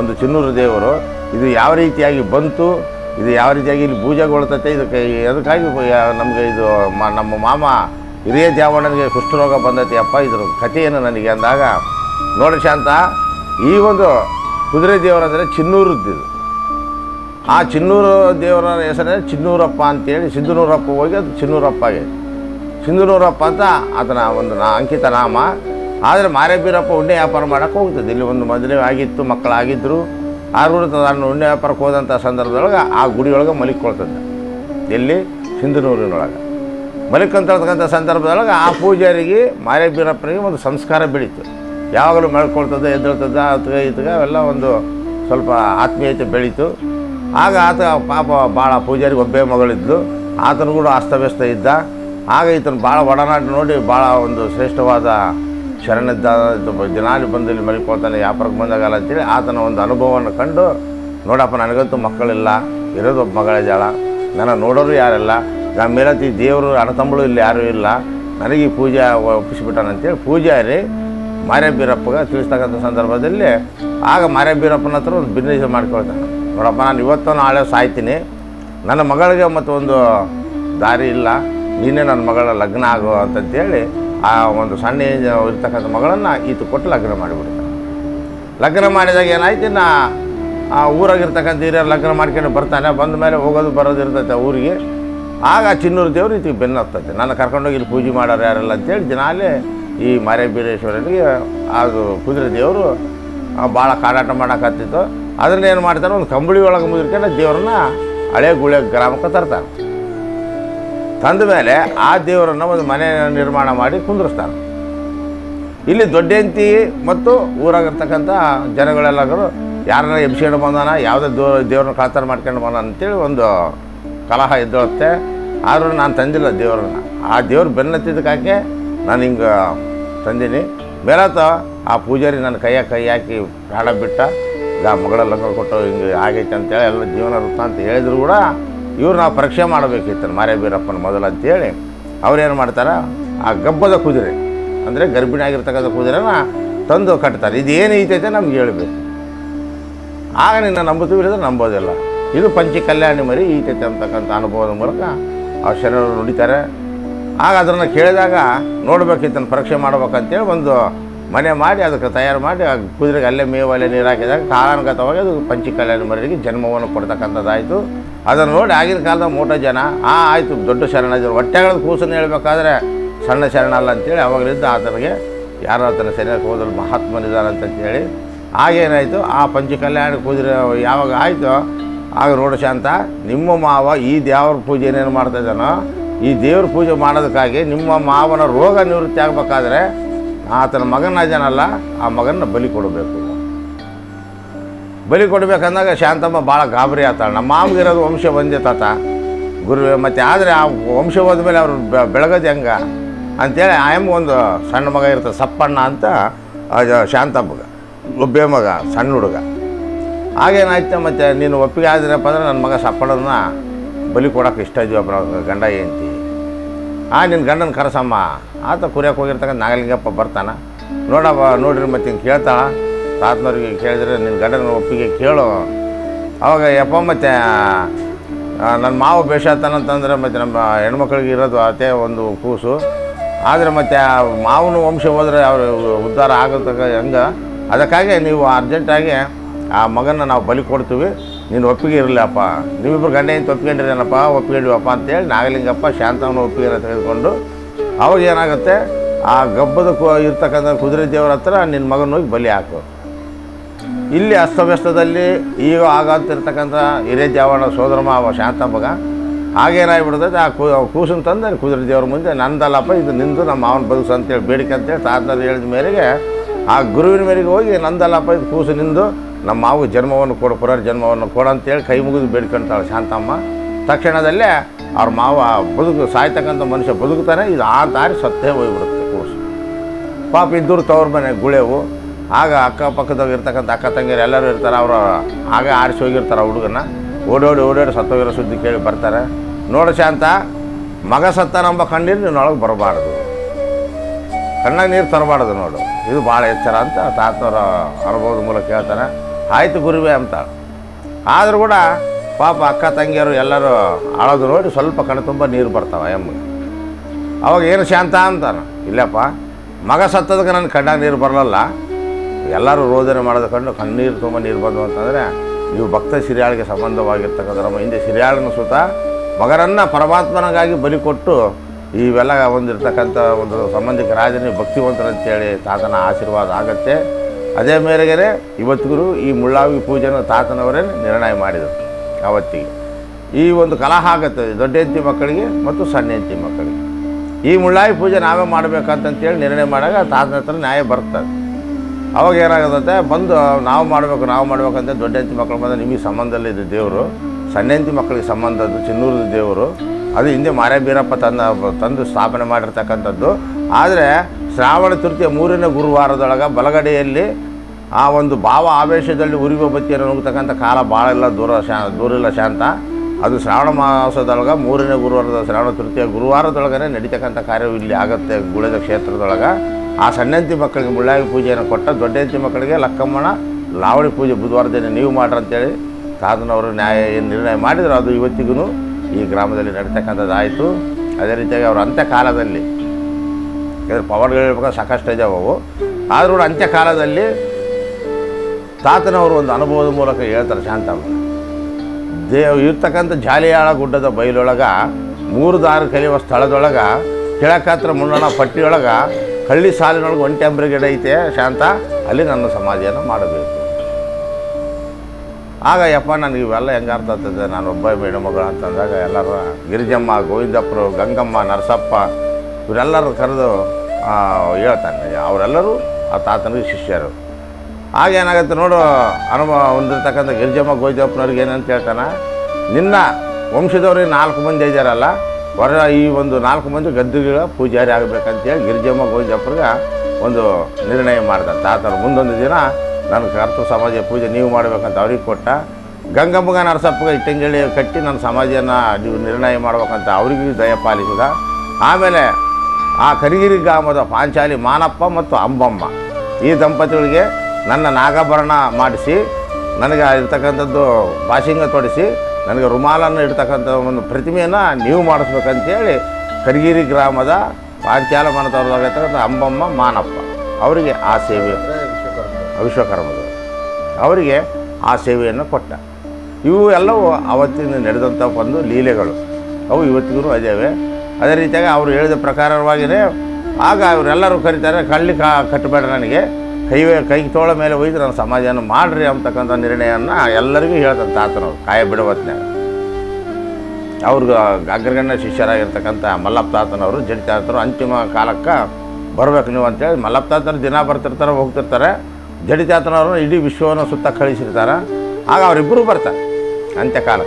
ಒಂದು ಚಿನ್ನೂರು ದೇವರು. ಇದು ಯಾವ ರೀತಿಯಾಗಿ ಬಂತು? ಇದು ಯಾವ ರೀತಿಯಾಗಿ ಇಲ್ಲಿ ಪೂಜೆಗೊಳ್ತೈತೆ ಇದಕ್ಕೆ ಅದಕ್ಕಾಗಿ ನಮಗೆ ಇದು ನಮ್ಮ ಮಾಮ ಹಿರಿಯ ದೇವಣ್ಣನಿಗೆ ಕುಷ್ಠರೋಗ ಬಂದೈತಿ ಅಪ್ಪ, ಇದ್ರ ಕಥೆಯನ್ನು ನನಗೆ ಅಂದಾಗ, ನೋಡಿ ಶಾಂತ, ಈ ಒಂದು ಕುದುರೆ ದೇವರಂದರೆ ಇದು ಆ ಚಿನ್ನೂರು ದೇವರ ಹೆಸರೇ ಚಿನ್ನೂರಪ್ಪ ಅಂತೇಳಿ ಸಿಂಧನೂರಪ್ಪ ಹೋಗಿ ಅದು ಚಿನ್ನೂರಪ್ಪ ಆಗಿದೆ ಸಿಂಧನೂರಪ್ಪ ಅಂತ ಆತನ ಒಂದು ನಾ ಅಂಕಿತ ನಾಮ. ಆದರೆ ಮಾರೇಬೀರಪ್ಪ ಉಣ್ಣೆ ವ್ಯಾಪಾರ ಮಾಡೋಕ್ಕೆ ಹೋಗ್ತದೆ. ಇಲ್ಲಿ ಒಂದು ಮದುವೆ ಆಗಿತ್ತು ಮಕ್ಕಳಾಗಿದ್ದರು ಆರು ನಾನು ಉಣ್ಣೆ ವ್ಯಾಪಾರಕ್ಕೆ ಹೋದಂಥ ಸಂದರ್ಭದೊಳಗೆ ಆ ಗುಡಿಯೊಳಗೆ ಮಲಿಕೊಳ್ತದೆ. ಎಲ್ಲಿ? ಸಿಂಧನೂರಿನೊಳಗೆ. ಮಲಿಕಂತಕ್ಕಂಥ ಸಂದರ್ಭದೊಳಗೆ ಆ ಪೂಜಾರಿಗೆ, ಮಾರೇಬೀರಪ್ಪನಿಗೆ ಒಂದು ಸಂಸ್ಕಾರ ಬೆಳೀತು. ಯಾವಾಗಲೂ ಮಳ್ಕೊಳ್ತದೆ ಎದ್ದೇಳ್ತದೆ ಅತ್ಗ ಇತ್ಗ ಅವೆಲ್ಲ ಒಂದು ಸ್ವಲ್ಪ ಆತ್ಮೀಯತೆ ಬೆಳೀತು. ಆಗ ಆತ ಪಾಪ ಭಾಳ ಪೂಜಾರಿಗೆ ಒಬ್ಬೇ ಮಗಳಿದ್ದು ಆತನು ಕೂಡ ಅಸ್ತವ್ಯಸ್ತ ಇದ್ದ. ಆಗ ಈತನು ಭಾಳ ಒಡನಾಟ ನೋಡಿ ಭಾಳ ಒಂದು ಶ್ರೇಷ್ಠವಾದ ಶರಣಿದ್ದ ದಿನಾಲು ಬಂದು ಇಲ್ಲಿ ಮಲ್ಕೊಳ್ತಾನೆ ವ್ಯಾಪಾರಕ್ಕೆ ಬಂದಾಗಲ್ಲ ಅಂತೇಳಿ ಆತನ ಒಂದು ಅನುಭವವನ್ನು ಕಂಡು, ನೋಡಪ್ಪ, ನನಗಂತೂ ಮಕ್ಕಳಿಲ್ಲ, ಇರೋದು ಒಬ್ಬ ಮಗಳಿದ್ದಾಳ ನನ್ನ ನೋಡೋರು ಯಾರಿಲ್ಲ ನಮ್ಮ ಮೇಲತ್ತಿ ದೇವರು ಅಣತಂಬಳು ಇಲ್ಲಿ ಯಾರೂ ಇಲ್ಲ, ನನಗೆ ಈ ಪೂಜೆ ಒಪ್ಪಿಸಿಬಿಟ್ಟಾನಂತೇಳಿ ಪೂಜಾರಿ ಮಾರ್ಯಬೀರಪ್ಪಗೆ ತಿಳಿಸ್ತಕ್ಕಂಥ ಸಂದರ್ಭದಲ್ಲಿ ಆಗ ಮಾರ್ಯಬೀರಪ್ಪನ ಹತ್ರ ಒಂದು ಬಿಸ್ನೆಸ್ ಮಾಡ್ಕೊಳ್ತಾನೆ. ನೋಡಪ್ಪ, ನಾನು ಇವತ್ತು ನಾಳೆ ಸಾಯ್ತೀನಿ, ನನ್ನ ಮಗಳಿಗೆ ಮತ್ತೊಂದು ದಾರಿ ಇಲ್ಲ, ನೀನೇ ನನ್ನ ಮಗಳ ಲಗ್ನ ಆಗೋ ಅಂತಂತೇಳಿ ಆ ಒಂದು ಸಣ್ಣ ಏಜ್ ಇರ್ತಕ್ಕಂಥ ಮಗಳನ್ನು ಈತ ಕೊಟ್ಟು ಲಗ್ನ ಮಾಡಿಬಿಡ್ತಾನೆ. ಲಗ್ನ ಮಾಡಿದಾಗ ಏನಾಯ್ತು ಇನ್ನು ಆ ಊರಾಗಿರ್ತಕ್ಕಂಥ ಹಿರಿಯರು ಲಗ್ನ ಮಾಡ್ಕೊಂಡು ಬರ್ತಾನೆ, ಬಂದ ಮೇಲೆ ಹೋಗೋದು ಬರೋದು ಇರ್ತೈತೆ ಊರಿಗೆ. ಆಗ ಚಿನ್ನೂರು ದೇವರು ಈತಿಗೆ ಬೆನ್ನು ಹತ್ತೈತೆ. ನಾನು ಕರ್ಕೊಂಡೋಗಿ ಇಲ್ಲಿ ಪೂಜೆ ಮಾಡೋರು ಯಾರಲ್ಲ ಅಂತೇಳಿ ದಿನಾಲೇ ಈ ಮಾರೇಬೀರೇಶ್ವರನಿಗೆ ಅದು ಕುದುರೆ ದೇವರು ಭಾಳ ಕಾಡಾಟ ಮಾಡೋಕತ್ತಿತ್ತು. ಅದನ್ನ ಏನು ಮಾಡ್ತಾನೆ, ಒಂದು ಕಂಬಳಿ ಒಳಗೆ ಮುಗಿರ್ಕೊಂಡು ದೇವ್ರನ್ನ ಹಳೆ ಗುಳೆ ಗ್ರಾಮಕ್ಕೆ ತರ್ತಾರೆ ತಂದ ಮೇಲೆ ಆ ದೇವರನ್ನು ಒಂದು ಮನೆ ನಿರ್ಮಾಣ ಮಾಡಿ ಕುಂದಿರಿಸ್ತಾನೆ. ಇಲ್ಲಿ ದೊಡ್ಡಂತಿ ಮತ್ತು ಊರಾಗಿರ್ತಕ್ಕಂಥ ಜನಗಳೆಲ್ಲರೂ ಯಾರನ್ನ ಎಬ್ಸ್ಕೊಂಡು ಬಂದಾನ, ಯಾವುದೇ ದೋ, ದೇವ್ರನ್ನ ಕಳತನ ಮಾಡ್ಕೊಂಡು ಬಂದಾನ ಅಂತೇಳಿ ಒಂದು ಕಲಹ ಎದ್ದೇಳುತ್ತೆ. ಆದರೂ ನಾನು ತಂದಿಲ್ಲ ದೇವ್ರನ್ನ. ಆ ದೇವ್ರು ಬೆನ್ನತ್ತಿದ್ದಕ್ಕಾಕೆ ನಾನು ಹಿಂಗೆ ತಂದೀನಿ. ಮೇಲಾತ ಆ ಪೂಜಾರಿ ನನ್ನ ಕೈಯ ಕೈ ಹಾಕಿ ಪ್ರಾಣ ಬಿಟ್ಟ ಈಗ ಮಗಳ ಲಗ್ನ ಕೊಟ್ಟು ಹಿಂಗೆ ಆಗೈತೆ ಅಂತೇಳಿ ಎಲ್ಲ ಜೀವನ ವೃತ್ತ ಅಂತ ಹೇಳಿದ್ರು ಕೂಡ ಇವ್ರು ನಾವು ಪರೀಕ್ಷೆ ಮಾಡಬೇಕಿತ್ತು ಮಾರೇಬೀರಪ್ಪನ ಮೊದಲು ಅಂತೇಳಿ. ಅವ್ರೇನು ಮಾಡ್ತಾರೆ? ಆ ಗಬ್ಬದ ಕುದುರೆ, ಅಂದರೆ ಗರ್ಭಿಣಿ ಆಗಿರ್ತಕ್ಕಂಥ ಕುದುರೆನ ತಂದು ಕಟ್ತಾರೆ. ಇದು ಏನು ಐತೈತೆ ನಮ್ಗೆ ಹೇಳಬೇಕು. ಆಗ ನಿನ್ನ ನಂಬುತ್ತಿದ್ರೆ ನಂಬೋದಿಲ್ಲ. ಇದು ಪಂಚ ಕಲ್ಯಾಣಿ ಮರಿ ಈತೈತೆ ಅಂತಕ್ಕಂಥ ಅನುಭವದ ಮೂಲಕ ಆ ಶರಣರು ನುಡಿತಾರೆ. ಆಗ ಅದನ್ನು ಕೇಳಿದಾಗ ನೋಡ್ಬೇಕಿತ್ತನ್ನು ಪರೀಕ್ಷೆ ಮಾಡ್ಬೇಕಂತೇಳಿ ಒಂದು ಮನೆ ಮಾಡಿ, ಅದಕ್ಕೆ ತಯಾರು ಮಾಡಿ, ಆ ಕುದುರೆಗೆ ಅಲ್ಲೇ ಮೇವು ಅಲ್ಲೇ ನೀರು ಹಾಕಿದಾಗ ಕಾಲಾನುಗತವಾಗಿ ಅದು ಪಂಚಿ ಕಲ್ಯಾಣಿ ಮರಿಗೆ ಜನ್ಮವನ್ನು ಕೊಡ್ತಕ್ಕಂಥದ್ದಾಯಿತು. ಅದನ್ನು ನೋಡಿ ಆಗಿನ ಕಾಲದ ಮೂಟ ಜನ, ಆ ಆಯಿತು, ದೊಡ್ಡ ಶರಣ ಇದ್ರು. ಹೊಟ್ಟೆಗಳದ್ದು ಕೂಸನ್ನು ಹೇಳಬೇಕಾದ್ರೆ ಸಣ್ಣ ಶರಣ ಅಲ್ಲ ಅಂತೇಳಿ ಅವಾಗಲಿದ್ದ ಆತನಿಗೆ ಯಾರೋ ಆತನ ಸರಿಯಾಗಿ ಹೋದ್ರೆ ಮಹಾತ್ಮನಿದ್ದಾನೆ ಅಂತಂತೇಳಿ. ಆಗೇನಾಯಿತು ಆ ಪಂಚಕಲ್ಯಾಣ ಕುದುರೆ ಯಾವಾಗ ಆಯಿತು, ಆಗ ನೋಡು ಶಾಂತ ನಿಮ್ಮ ಮಾವ ಈ ದೇವ್ರ ಪೂಜೆ ಏನೇನು ಮಾಡ್ತಾ ಇದ್ದಾನೋ, ಈ ದೇವ್ರ ಪೂಜೆ ಮಾಡೋದಕ್ಕಾಗಿ ನಿಮ್ಮ ಮಾವನ ರೋಗ ನಿವೃತ್ತಿ ಆಗಬೇಕಾದ್ರೆ ಆತನ ಮಗನ ಜನಲ್ಲ, ಆ ಮಗನ ಬಲಿ ಕೊಡಬೇಕು. ಬಲಿ ಕೊಡಬೇಕಂದಾಗ ಶಾಂತಮ್ಮ ಭಾಳ ಗಾಬರಿ ಆತಾಳೆ. ನಮ್ಮ ಮಾಮಗಿರೋದು ವಂಶ ಬಂದೆ ತಾತ. ಗುರು ಮತ್ತು ಆದರೆ ಆ ವಂಶ ಹೋದ್ಮೇಲೆ ಅವ್ರು ಬೆ- ಬೆಳಗೋದು ಹೆಂಗ? ಅಂತೇಳಿ ಆಯಮ್ ಒಂದು ಸಣ್ಣ ಮಗ ಇರ್ತದೆ ಸಪ್ಪಣ್ಣ ಅಂತ ಶಾಂತಮ್ಮಗ ಒಬ್ಬೇ ಮಗ, ಸಣ್ಣ ಹುಡುಗ. ಆಗೇನಾಯ್ತು ಮತ್ತು ನೀನು ಒಪ್ಪಿಗೆ ಆದ್ರಪ್ಪ ಅಂದ್ರೆ ನನ್ನ ಮಗ ಸಪ್ಪಣ್ಣನ ಬಲಿ ಕೊಡೋಕೆ ಇಷ್ಟ ಇದೀವಪ್ಪ ಗಂಡ ಏಂತಿ ಆ ನಿನ್ನ ಗಂಡನ ಕರಸಮ್ಮ. ಆತ ಕುರಿಯಕ್ಕೆ ಹೋಗಿರ್ತಕ್ಕಂಥ ನಾಗಲಿಂಗಪ್ಪ ಬರ್ತಾನ. ನೋಡಪ್ಪ ನೋಡ್ರಿ ಮತ್ತೆ ಹಿಂಗೆ ಕೇಳ್ತಾಳ. ತಾತನವ್ರಿಗೆ ಕೇಳಿದ್ರೆ ನಿನ್ನ ಗಂಡನ ಒಪ್ಪಿಗೆ ಕೇಳು. ಅವಾಗ ಯಪ್ಪ ಮತ್ತು ನನ್ನ ಮಾವು ಬೇಷಾತನಂತಂದರೆ ಮತ್ತು ನಮ್ಮ ಹೆಣ್ಮಕ್ಳಿಗೆ ಇರೋದು ಅದೇ ಒಂದು ಕೂಸು. ಆದರೆ ಮತ್ತು ಆ ಮಾವನ ವಂಶ ಹೋದರೆ ಅವರು ಉದ್ಧಾರ ಆಗುತ್ತೆ ಹೆಂಗೆ? ಅದಕ್ಕಾಗಿ ನೀವು ಅರ್ಜೆಂಟಾಗಿ ಆ ಮಗನ ನಾವು ಬಲಿ ಕೊಡ್ತೀವಿ. ನೀನು ಒಪ್ಪಿಗೆ ಇರಲಿಲ್ಲಪ್ಪ ನೀವಿಬ್ಬರು ಗಂಡ ಏನು ಒಪ್ಕೊಂಡಿರೇನಪ್ಪ ಒಪ್ಕೊಂಡಿವಪ್ಪ ಅಂತೇಳಿ ನಾಗಲಿಂಗಪ್ಪ ಶಾಂತವನ ಒಪ್ಪಿಗೆನ ತೆಗೆದುಕೊಂಡು ಅವಾಗ ಏನಾಗುತ್ತೆ? ಆ ಗಬ್ಬದ ಕು ಇರ್ತಕ್ಕಂಥ ಕುದುರೆ ದೇವರ ಹತ್ರ ನಿನ್ನ ಮಗನ ಹೋಗಿ ಬಲಿ ಹಾಕು. ಇಲ್ಲಿ ಅಸ್ತವ್ಯಸ್ತದಲ್ಲಿ ಈಗ ಆಗಂತಿರ್ತಕ್ಕಂಥ ಹಿರೇ ಜಾವಣ ಸೋದರ ಮಾವ ಶಾಂತಮ್ಮಗ ಆಗೇನಾಗ್ಬಿಡ್ತೈತೆ ಆ ಕೂ ಕೂಸನ್ ತಂದು ಕುದುರೆ ದೇವ್ರ ಮುಂದೆ, ನಂದಲ್ಲಪ್ಪ, ಇದು ನಿಂದು, ನಮ್ಮ ಮಾವನ ಬದುಕು ಅಂತೇಳಿ ಬೇಡಿಕೆ ಅಂತೇಳಿ ತಾತನಲ್ಲಿ ಹೇಳಿದ ಮೇರೆಗೆ, ಆ ಗುರುವಿನ ಮೇರೆಗೆ ಹೋಗಿ, ನಂದಲ್ಲಪ್ಪ, ಇದು ಕೂಸು ನಿಂದು, ನಮ್ಮ ಮಾವು ಜನ್ಮವನ್ನು ಕೊಡು ಪುನರ್ಜನ್ಮವನ್ನು ಕೊಡು ಅಂತೇಳಿ ಕೈ ಮುಗಿದು ಬೇಡ್ಕೊಂತಾಳೆ ಶಾಂತಮ್ಮ. ತಕ್ಷಣದಲ್ಲೇ ಅವ್ರ ಮಾವ ಬದುಕು, ಸಾಯ್ತಕ್ಕಂಥ ಮನುಷ್ಯ ಬದುಕ್ತಾನೆ, ಇದು ಆ ದಾರಿ ಸತ್ತೇ ಹೋಗ್ಬಿಡುತ್ತೆ ಕೂಸು. ಪಾಪ ಇದ್ದರು ತವ್ರ ಮನೆ ಗುಳೆವು. ಆಗ ಅಕ್ಕಪಕ್ಕದಾಗ ಇರ್ತಕ್ಕಂಥ ಅಕ್ಕ ತಂಗಿಯರು ಎಲ್ಲರೂ ಇರ್ತಾರೆ, ಅವರು ಆಗ ಆರಿಸಿ ಹೋಗಿರ್ತಾರೆ ಹುಡುಗನ ಓಡೋಡಿ ಓಡೋಡಿ ಸತ್ತೋಗಿರೋ ಸುದ್ದಿ ಕೇಳಿ ಬರ್ತಾರೆ. ನೋಡು ಶಾಂತ, ಮಗ ಸತ್ತನಂಬ ಕಣ್ಣೀರು ಒಳಗೆ ಬರಬಾರ್ದು. ಕಣ್ಣಾಗ ನೀರು ತರಬಾರ್ದು ನೋಡು. ಇದು ಭಾಳ ಎಚ್ಚರ ಅಂತ ತಾತನವರ ಅನುಭವದ ಮೂಲಕ ಹೇಳ್ತಾನೆ. ಆಯ್ತು ಗುರುವೆ ಅಂತ. ಆದರೂ ಕೂಡ ಪಾಪ ಅಕ್ಕ ತಂಗಿಯರು ಎಲ್ಲರೂ ಅಳೋದು ನೋಡಿ ಸ್ವಲ್ಪ ಕಣ್ಣು ತುಂಬ ನೀರು ಬರ್ತಾವೆ ಎಮ್ಮಗೆ ಅವಾಗ ಏನು ಶಾಂತ ಅಂತಾನೆ, ಇಲ್ಲಪ್ಪ, ಮಗ ಸತ್ತದಕ್ಕೆ ನನ್ನ ಕಣ್ಣಾಗ ನೀರು ಬರಲ್ಲ ಎಲ್ಲರೂ ರೋದನೆ ಮಾಡೋದು ಕಂಡು ಕಣ್ಣೀರು ತುಂಬ ನೀರು ಬಂದು ಅಂತಂದರೆ ನೀವು ಭಕ್ತ ಸಿರಿಯಾಳಿಗೆ ಸಂಬಂಧವಾಗಿರ್ತಕ್ಕಂಥ ನಮ್ಮ ಹಿಂದೆ ಸಿರಿಯಾಳನ್ನು ಸುತ ಮಗರನ್ನು ಪರಮಾತ್ಮನಿಗಾಗಿ ಬಲಿ ಕೊಟ್ಟು ಇವೆಲ್ಲ ಒಂದಿರ್ತಕ್ಕಂಥ ಒಂದು ಸಂಬಂಧಿಕ ರಾಜನಿಗೆ ಭಕ್ತಿವಂತರಂತೇಳಿ ತಾತನ ಆಶೀರ್ವಾದ ಆಗತ್ತೆ. ಅದೇ ಮೇರೆಗೆ ಇವತ್ತಿಗೂ ಈ ಮುಳ್ಳಾವಿ ಪೂಜೆನ ತಾತನವರೇ ನಿರ್ಣಯ ಮಾಡಿದರು ಅವತ್ತಿಗೆ. ಈ ಒಂದು ಕಲಹ ಆಗುತ್ತೆ ದೊಡ್ಡ ಹೆಂಡತಿ ಮಕ್ಕಳಿಗೆ ಮತ್ತು ಸಣ್ಣ ಹೆಂಡತಿ ಮಕ್ಕಳಿಗೆ. ಈ ಮುಳ್ಳಾಯಿ ಪೂಜೆ ನಾವೇ ಮಾಡಬೇಕಂತಂತೇಳಿ ನಿರ್ಣಯ ಮಾಡಾಗ ತಾತನ ಹತ್ರ ನ್ಯಾಯ ಬರ್ತದೆ. ಅವಾಗ ಏನಾಗುತ್ತೆ ಬಂದು ನಾವು ಮಾಡಬೇಕು, ನಾವು ಮಾಡಬೇಕಂತ ದೊಡ್ಡ ಹೆಂಡತಿ ಮಕ್ಕಳು ಬಂದ ನಿಮಗೆ ಸಂಬಂಧದಲ್ಲಿದ್ದು ದೇವರು, ಸಣ್ಣ ಹೆಂಡತಿ ಮಕ್ಕಳಿಗೆ ಅದು ಚಿನ್ನೂರದ ದೇವರು, ಅದು ಹಿಂದೆ ಮಾರೇ ಬೀರಪ್ಪ ತಂದ, ತಂದು ಸ್ಥಾಪನೆ ಮಾಡಿರ್ತಕ್ಕಂಥದ್ದು. ಆದರೆ ಶ್ರಾವಣ ತೃತೀಯ ಮೂರನೇ ಗುರುವಾರದೊಳಗೆ ಬಲಗಡೆಯಲ್ಲಿ ಆ ಒಂದು ಭಾವ ಆವೇಶದಲ್ಲಿ ಉರಿವ ಬತ್ತಿಯನ್ನು ನುಗ್ಗತಕ್ಕಂಥ ಕಾಲ ಭಾಳ ಇಲ್ಲ, ದೂರ ಶಾ ದೂರಿಲ್ಲ ಶಾಂತ. ಅದು ಶ್ರಾವಣ ಮಾಸದೊಳಗೆ ಮೂರನೇ ಗುರುವಾರದ ಶ್ರಾವಣ ತೃತೀಯ ಗುರುವಾರದೊಳಗನೆ ನಡೀತಕ್ಕಂಥ ಕಾರ್ಯವು ಇಲ್ಲಿ ಆಗುತ್ತೆ ಗುಳದ ಕ್ಷೇತ್ರದೊಳಗೆ. ಆ ಸಣ್ಣಂತಿ ಮಕ್ಕಳಿಗೆ ಮುಳ್ಳಾಗಿ ಪೂಜೆಯನ್ನು ಕೊಟ್ಟ ದೊಡ್ಡ ಹೆಂಡತಿ ಮಕ್ಕಳಿಗೆ ಲಕ್ಕಮ್ಮನ ಲಾವಣಿ ಪೂಜೆ ಬುಧವಾರ ದಿನ ನೀವು ಮಾಡ್ರಿ ಅಂತೇಳಿ ತಾತನವರು ನ್ಯಾಯ ಏನು ನಿರ್ಣಯ ಮಾಡಿದರು, ಅದು ಇವತ್ತಿಗೂ ಈ ಗ್ರಾಮದಲ್ಲಿ ನಡೀತಕ್ಕಂಥದ್ದಾಯಿತು ಅದೇ ರೀತಿಯಾಗಿ ಅವರು ಅಂತ್ಯಕಾಲದಲ್ಲಿ, ಯಾಕಂದರೆ ಹೇಳ್ಬೇಕಾದ್ರೆ ಸಾಕಷ್ಟು ಇದ್ದಾವೆ ಅವು. ಆದರೂ ಅಂತ್ಯಕಾಲದಲ್ಲಿ ತಾತನವರು ಒಂದು ಅನುಭವದ ಮೂಲಕ ಹೇಳ್ತಾರೆ ಶಾಂತಮ್ಮ. ದೇವ್ ಇರ್ತಕ್ಕಂಥ ಜಾಲಿಯಾಳ ಗುಡ್ಡದ ಬಯಲೊಳಗೆ, ಮೂರು ದಾರು ಕಲಿಯುವ ಸ್ಥಳದೊಳಗೆ, ಕೆಳಕಾತ್ರ ಮುನ್ನಣ ಪಟ್ಟಿಯೊಳಗೆ ಹಳ್ಳಿ ಸಾಲಿನೊಳಗೆ ಒಂಟಿ ಗಿಡ ಐತೆ, ಶಾಂತ, ಅಲ್ಲಿ ನನ್ನ ಸಮಾಧಿಯನ್ನು ಮಾಡಬೇಕು. ಆಗ ಯಪ್ಪ, ನನಗೆ ಇವೆಲ್ಲ ಹೆಂಗೆ ಅರ್ಥ ಆಗ್ತದೆ? ನಾನು ಒಬ್ಬ ಹೆಣ್ಣುಮಗಳು ಅಂತಂದಾಗ ಎಲ್ಲರೂ ಗಿರಿಜಮ್ಮ, ಗೋವಿಂದಪ್ಪರು, ಗಂಗಮ್ಮ, ನರಸಪ್ಪ, ಇವರೆಲ್ಲರೂ ಕರೆದು ಹೇಳ್ತಾನೆ. ಅವರೆಲ್ಲರೂ ಆ ತಾತನಿಗೆ ಶಿಷ್ಯರು. ಆಗ ಏನಾಗುತ್ತೆ ನೋಡು, ಅನುಭವ ಹೊಂದಿರ್ತಕ್ಕಂಥ ಗಿರಿಜಮ್ಮ, ಗೋವಿಂದಪ್ಪನವ್ರಿಗೆ ಏನಂತ ಹೇಳ್ತಾನೆ? ನಿನ್ನ ವಂಶದವ್ರಿಗೆ ನಾಲ್ಕು ಮಂದಿ ಇದ್ದಾರಲ್ಲ ಹೊರ ಈ ಒಂದು ನಾಲ್ಕು ಮಂದಿ ಗದ್ದುಗಳ ಪೂಜಾರಿ ಆಗಬೇಕಂತೇಳಿ ಗಿರಿಜಮ್ಮ ಗೋವಿಂದಪ್ಪರಿಗೆ ಒಂದು ನಿರ್ಣಯ ಮಾಡಿದ. ತಾತರ ಮುಂದೊಂದು ದಿನ ನನ್ನ ಕರ್ತ ಸಮಾಜ ಪೂಜೆ ನೀವು ಮಾಡಬೇಕಂತ ಅವ್ರಿಗೆ ಕೊಟ್ಟ. ಗಂಗಮ್ಮಗ ನರಸಪ್ಪಗೆ ಇಟ್ಟಂಗೇಳಿ ಕಟ್ಟಿ ನನ್ನ ಸಮಾಜನ ನೀವು ನಿರ್ಣಯ ಮಾಡ್ಬೇಕಂತ ಅವರಿಗೂ ದಯ ಪಾಲಿಸಿದ. ಆಮೇಲೆ ಆ ಕರಿಗಿರಿ ಗ್ರಾಮದ ಪಾಂಚಾಲಿ ಮಾನಪ್ಪ ಮತ್ತು ಅಂಬಮ್ಮ ಈ ದಂಪತಿಗಳಿಗೆ ನನ್ನ ನಾಗಾಭರಣ ಮಾಡಿಸಿ, ನನಗೆ ಇರ್ತಕ್ಕಂಥದ್ದು ಭಾಷಿಂಗ ತೊಡಿಸಿ ನನಗೆ ರುಮಾಲನ್ನು ಇಡ್ತಕ್ಕಂಥ ಒಂದು ಪ್ರತಿಮೆಯನ್ನು ನೀವು ಮಾಡಿಸ್ಬೇಕಂತೇಳಿ ಕರಿಗಿರಿ ಗ್ರಾಮದ ಪಾಂಚಾಲ ಮನತವ್ರದಾಗಿರ್ತಕ್ಕಂಥ ಅಂಬಮ್ಮ ಮಾನಪ್ಪ. ಅವರಿಗೆ ಆ ಸೇವೆ ವಿಶ್ವಕರ್ಮದವರು ಅವರಿಗೆ ಆ ಸೇವೆಯನ್ನು ಕೊಟ್ಟ. ಇವು ಎಲ್ಲವೂ ಅವತ್ತಿನ ನಡೆದಂಥ ಒಂದು ಲೀಲೆಗಳು. ಅವು ಇವತ್ತಿಗೂ ಅದೇವೆ ಅದೇ ರೀತಿಯಾಗಿ ಅವರು ಹೇಳಿದ ಪ್ರಕಾರವಾಗಿಯೇ ಆಗ ಅವರೆಲ್ಲರೂ ಕರೀತಾರೆ, ಕಳ್ಳಿ ಕಾ, ಕಟ್ಟಬೇಡ ನನಗೆ. ಕೈವೇ ಕೈ ತೋಳ ಮೇಲೆ ಒಯ್ದು ನಾನು ಸಮಾಜವನ್ನು ಮಾಡ್ರಿ ಅಂತಕ್ಕಂಥ ನಿರ್ಣಯವನ್ನು ಎಲ್ಲರಿಗೂ ಹೇಳ್ತಾನೆ ತಾತನವ್ರು, ಕಾಯ ಬಿಡುವತ್ನಾಗ ಅವ್ರಿಗೆ ಅಗ್ರಗಣ್ಯ ಶಿಷ್ಯರಾಗಿರ್ತಕ್ಕಂಥ ಮಲ್ಲಪ್ಪ ತಾತನವರು, ಜಡಿ ತಾತರು ಅಂತಿಮ ಕಾಲಕ್ಕೆ ಬರಬೇಕು ನೀವು ಅಂತೇಳಿ ಮಲ್ಲಪ್ಪ ತಾತನ ದಿನ ಬರ್ತಿರ್ತಾರೆ, ಹೋಗ್ತಿರ್ತಾರೆ. ಜಡಿ ತಾತನವರು ಇಡೀ ವಿಶ್ವವನ್ನು ಸುತ್ತ ಕಳಿಸಿರ್ತಾರೆ. ಆಗ ಅವರಿಬ್ಬರು ಬರ್ತಾರೆ ಅಂತ್ಯಕಾಲ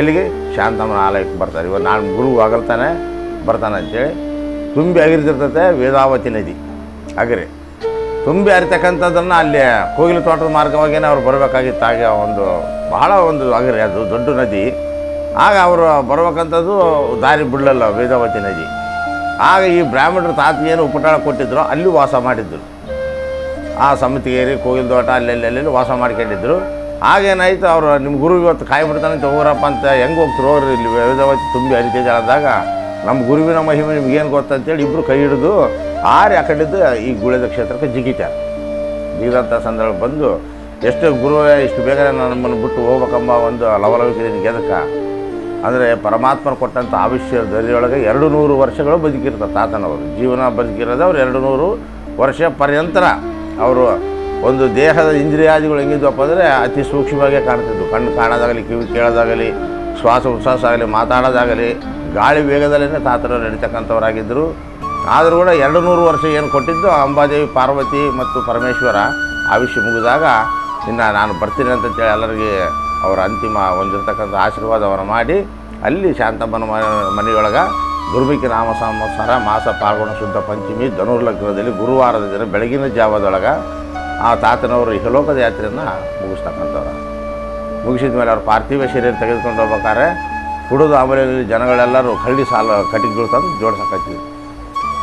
ಎಲ್ಲಿಗೆ? ಶಾಂತಮ್ಮನ ಆಲಯಕ್ಕೆ ಬರ್ತಾರೆ. ಇವಾಗ ನಾನು ಗುರು ಆಗಲ್ತಾನೆ, ಬರ್ತಾನೆ ಅಂತೇಳಿ ತುಂಬಿ ಆಗಿರ್ತಿರ್ತತೆ ವೇದಾವತಿ ನದಿ. ಅಗರಿ ತುಂಬಿ ಹರಿತಕ್ಕಂಥದ್ದನ್ನು ಅಲ್ಲಿ ಕೋಗಿಲು ತೋಟದ ಮಾರ್ಗವಾಗಿಯೇ ಅವ್ರು ಬರಬೇಕಾಗಿತ್ತು. ಆಗ ಒಂದು ಬಹಳ ಒಂದು ಅಗರಿ ಅದು ದೊಡ್ಡ ನದಿ. ಆಗ ಅವರು ಬರಬೇಕಂಥದ್ದು ದಾರಿ ಬಿಡಲಲ್ಲ ವೇದಾವತಿ ನದಿ. ಆಗ ಈ ಬ್ರಾಹ್ಮಣರು ತಾತ ಏನು ಉಪಟಾಳ ಕೊಟ್ಟಿದ್ರು ಅಲ್ಲಿ ವಾಸ ಮಾಡಿದ್ರು. ಆ ಸಮಿತಿಗೇರಿ, ಕೋಗಿಲ್ ತೋಟ ಅಲ್ಲೆಲ್ಲಿ ಅಲ್ಲೆಲ್ಲಿ ವಾಸ ಮಾಡ್ಕೊಂಡಿದ್ರು. ಆಗೇನಾಯ್ತು ಅವರು ನಿಮ್ಮ ಗುರು ಇವತ್ತು ಕಾಯಿ ಬಿಡ್ತಾನೆ ಅಂತ ಹೋಗ್ರಪ್ಪ ಅಂತ ಹೆಂಗೆ ಹೋಗ್ತಾರೆ ಹೋಗ್ರಿ ಇಲ್ಲಿ ವೇದಾವತಿ ತುಂಬಿ ಹರಿತಿದೆ ಅಂದಾಗ ನಮ್ಮ ಗುರುವಿನ ಮಹಿಮೆ ನಿಮ್ಗೇನು ಗೊತ್ತಂತೇಳಿ ಇಬ್ಬರು ಕೈ ಹಿಡಿದು ಆರಿ ಆ ಈ ಗುಳೆದ ಕ್ಷೇತ್ರಕ್ಕೆ ಜಿಗಿತಾರೆ ಜಿಗಿದಂಥ ಸಂದರ್ಭ ಬಂದು ಎಷ್ಟು ಗುರುವೇ, ಇಷ್ಟು ಬೇಗ ನಮ್ಮನ್ನು ಬಿಟ್ಟು ಹೋಗ್ಬೇಕಂಬ ಒಂದು ಲವಲವಿಕೆ ನಿನಗೆ ಎದಕ್ಕೆ ಅಂದರೆ ಪರಮಾತ್ಮನ ಕೊಟ್ಟಂಥ ಆವಿಷ್ಯ ದರಿಯೊಳಗೆ ಎರಡು ನೂರು ವರ್ಷಗಳು ಬದುಕಿರ್ತಾರೆ ತಾತನವರು. ಜೀವನ ಬದುಕಿರೋದು ಅವ್ರು ಎರಡು ನೂರು ವರ್ಷ ಪರ್ಯಂತರ ಅವರು ಒಂದು ದೇಹದ ಇಂದ್ರಿಯಾದಿಗಳು ಹೆಂಗಿದ್ವಪ್ಪ ಅಂದರೆ ಅತಿ ಸೂಕ್ಷ್ಮವಾಗೇ ಕಾಣ್ತಿದ್ವು. ಕಣ್ಣು ಕಾಣೋದಾಗಲಿ, ಕಿವಿ ಕೇಳೋದಾಗಲಿ, ಶ್ವಾಸ ಉಚ್ಛ್ವಾಸ ಆಗಲಿ, ಮಾತಾಡೋದಾಗಲಿ, ಗಾಳಿ ವೇಗದಲ್ಲೇ ತಾತನವರು ನಡೀತಕ್ಕಂಥವರಾಗಿದ್ದರು. ಆದರೂ ಕೂಡ ಎರಡು ನೂರು ವರ್ಷ ಏನು ಕೊಟ್ಟಿದ್ದು ಅಂಬಾದೇವಿ, ಪಾರ್ವತಿ ಮತ್ತು ಪರಮೇಶ್ವರ ಆವಿಷ್ಯ ಮುಗಿದಾಗ ಇನ್ನು ನಾನು ಬರ್ತೀನಿ ಅಂತೇಳಿ ಎಲ್ಲರಿಗೆ ಅವರ ಅಂತಿಮ ಹೊಂದಿರತಕ್ಕಂಥ ಆಶೀರ್ವಾದವನ್ನು ಮಾಡಿ ಅಲ್ಲಿ ಶಾಂತಮ್ಮನ ಮನೆಯೊಳಗೆ ದುರ್ಮಿಕಿ ನಾಮ ಸಂವತ್ಸರ, ಮಾಸ ಪಾಲ್ಗೊಣ ಶುದ್ಧ ಪಂಚಮಿ, ಧನುರ್ಲಗ್ನದಲ್ಲಿ ಗುರುವಾರದ ದಿನ ಬೆಳಗಿನ ಜಾವದೊಳಗೆ ಆ ತಾತನವರು ಇಹಲೋಕದ ಯಾತ್ರೆಯನ್ನು ಮುಗಿಸ್ತಕ್ಕಂಥವ್ರು. ಮುಗಿಸಿದ ಮೇಲೆ ಅವ್ರ ಪಾರ್ಥಿವ ಶರೀರ ತೆಗೆದುಕೊಂಡು ಹೋಗ್ಬೇಕಾದ್ರೆ ಕುಡಿದು ಆಮೇಲೆ ಜನಗಳೆಲ್ಲರೂ ಕಳ್ಳಿ ಸಾಲ ಕಟ್ಟಿಗೆ ತಂದು ಜೋಡ್ಸಕತ್ತೀವಿ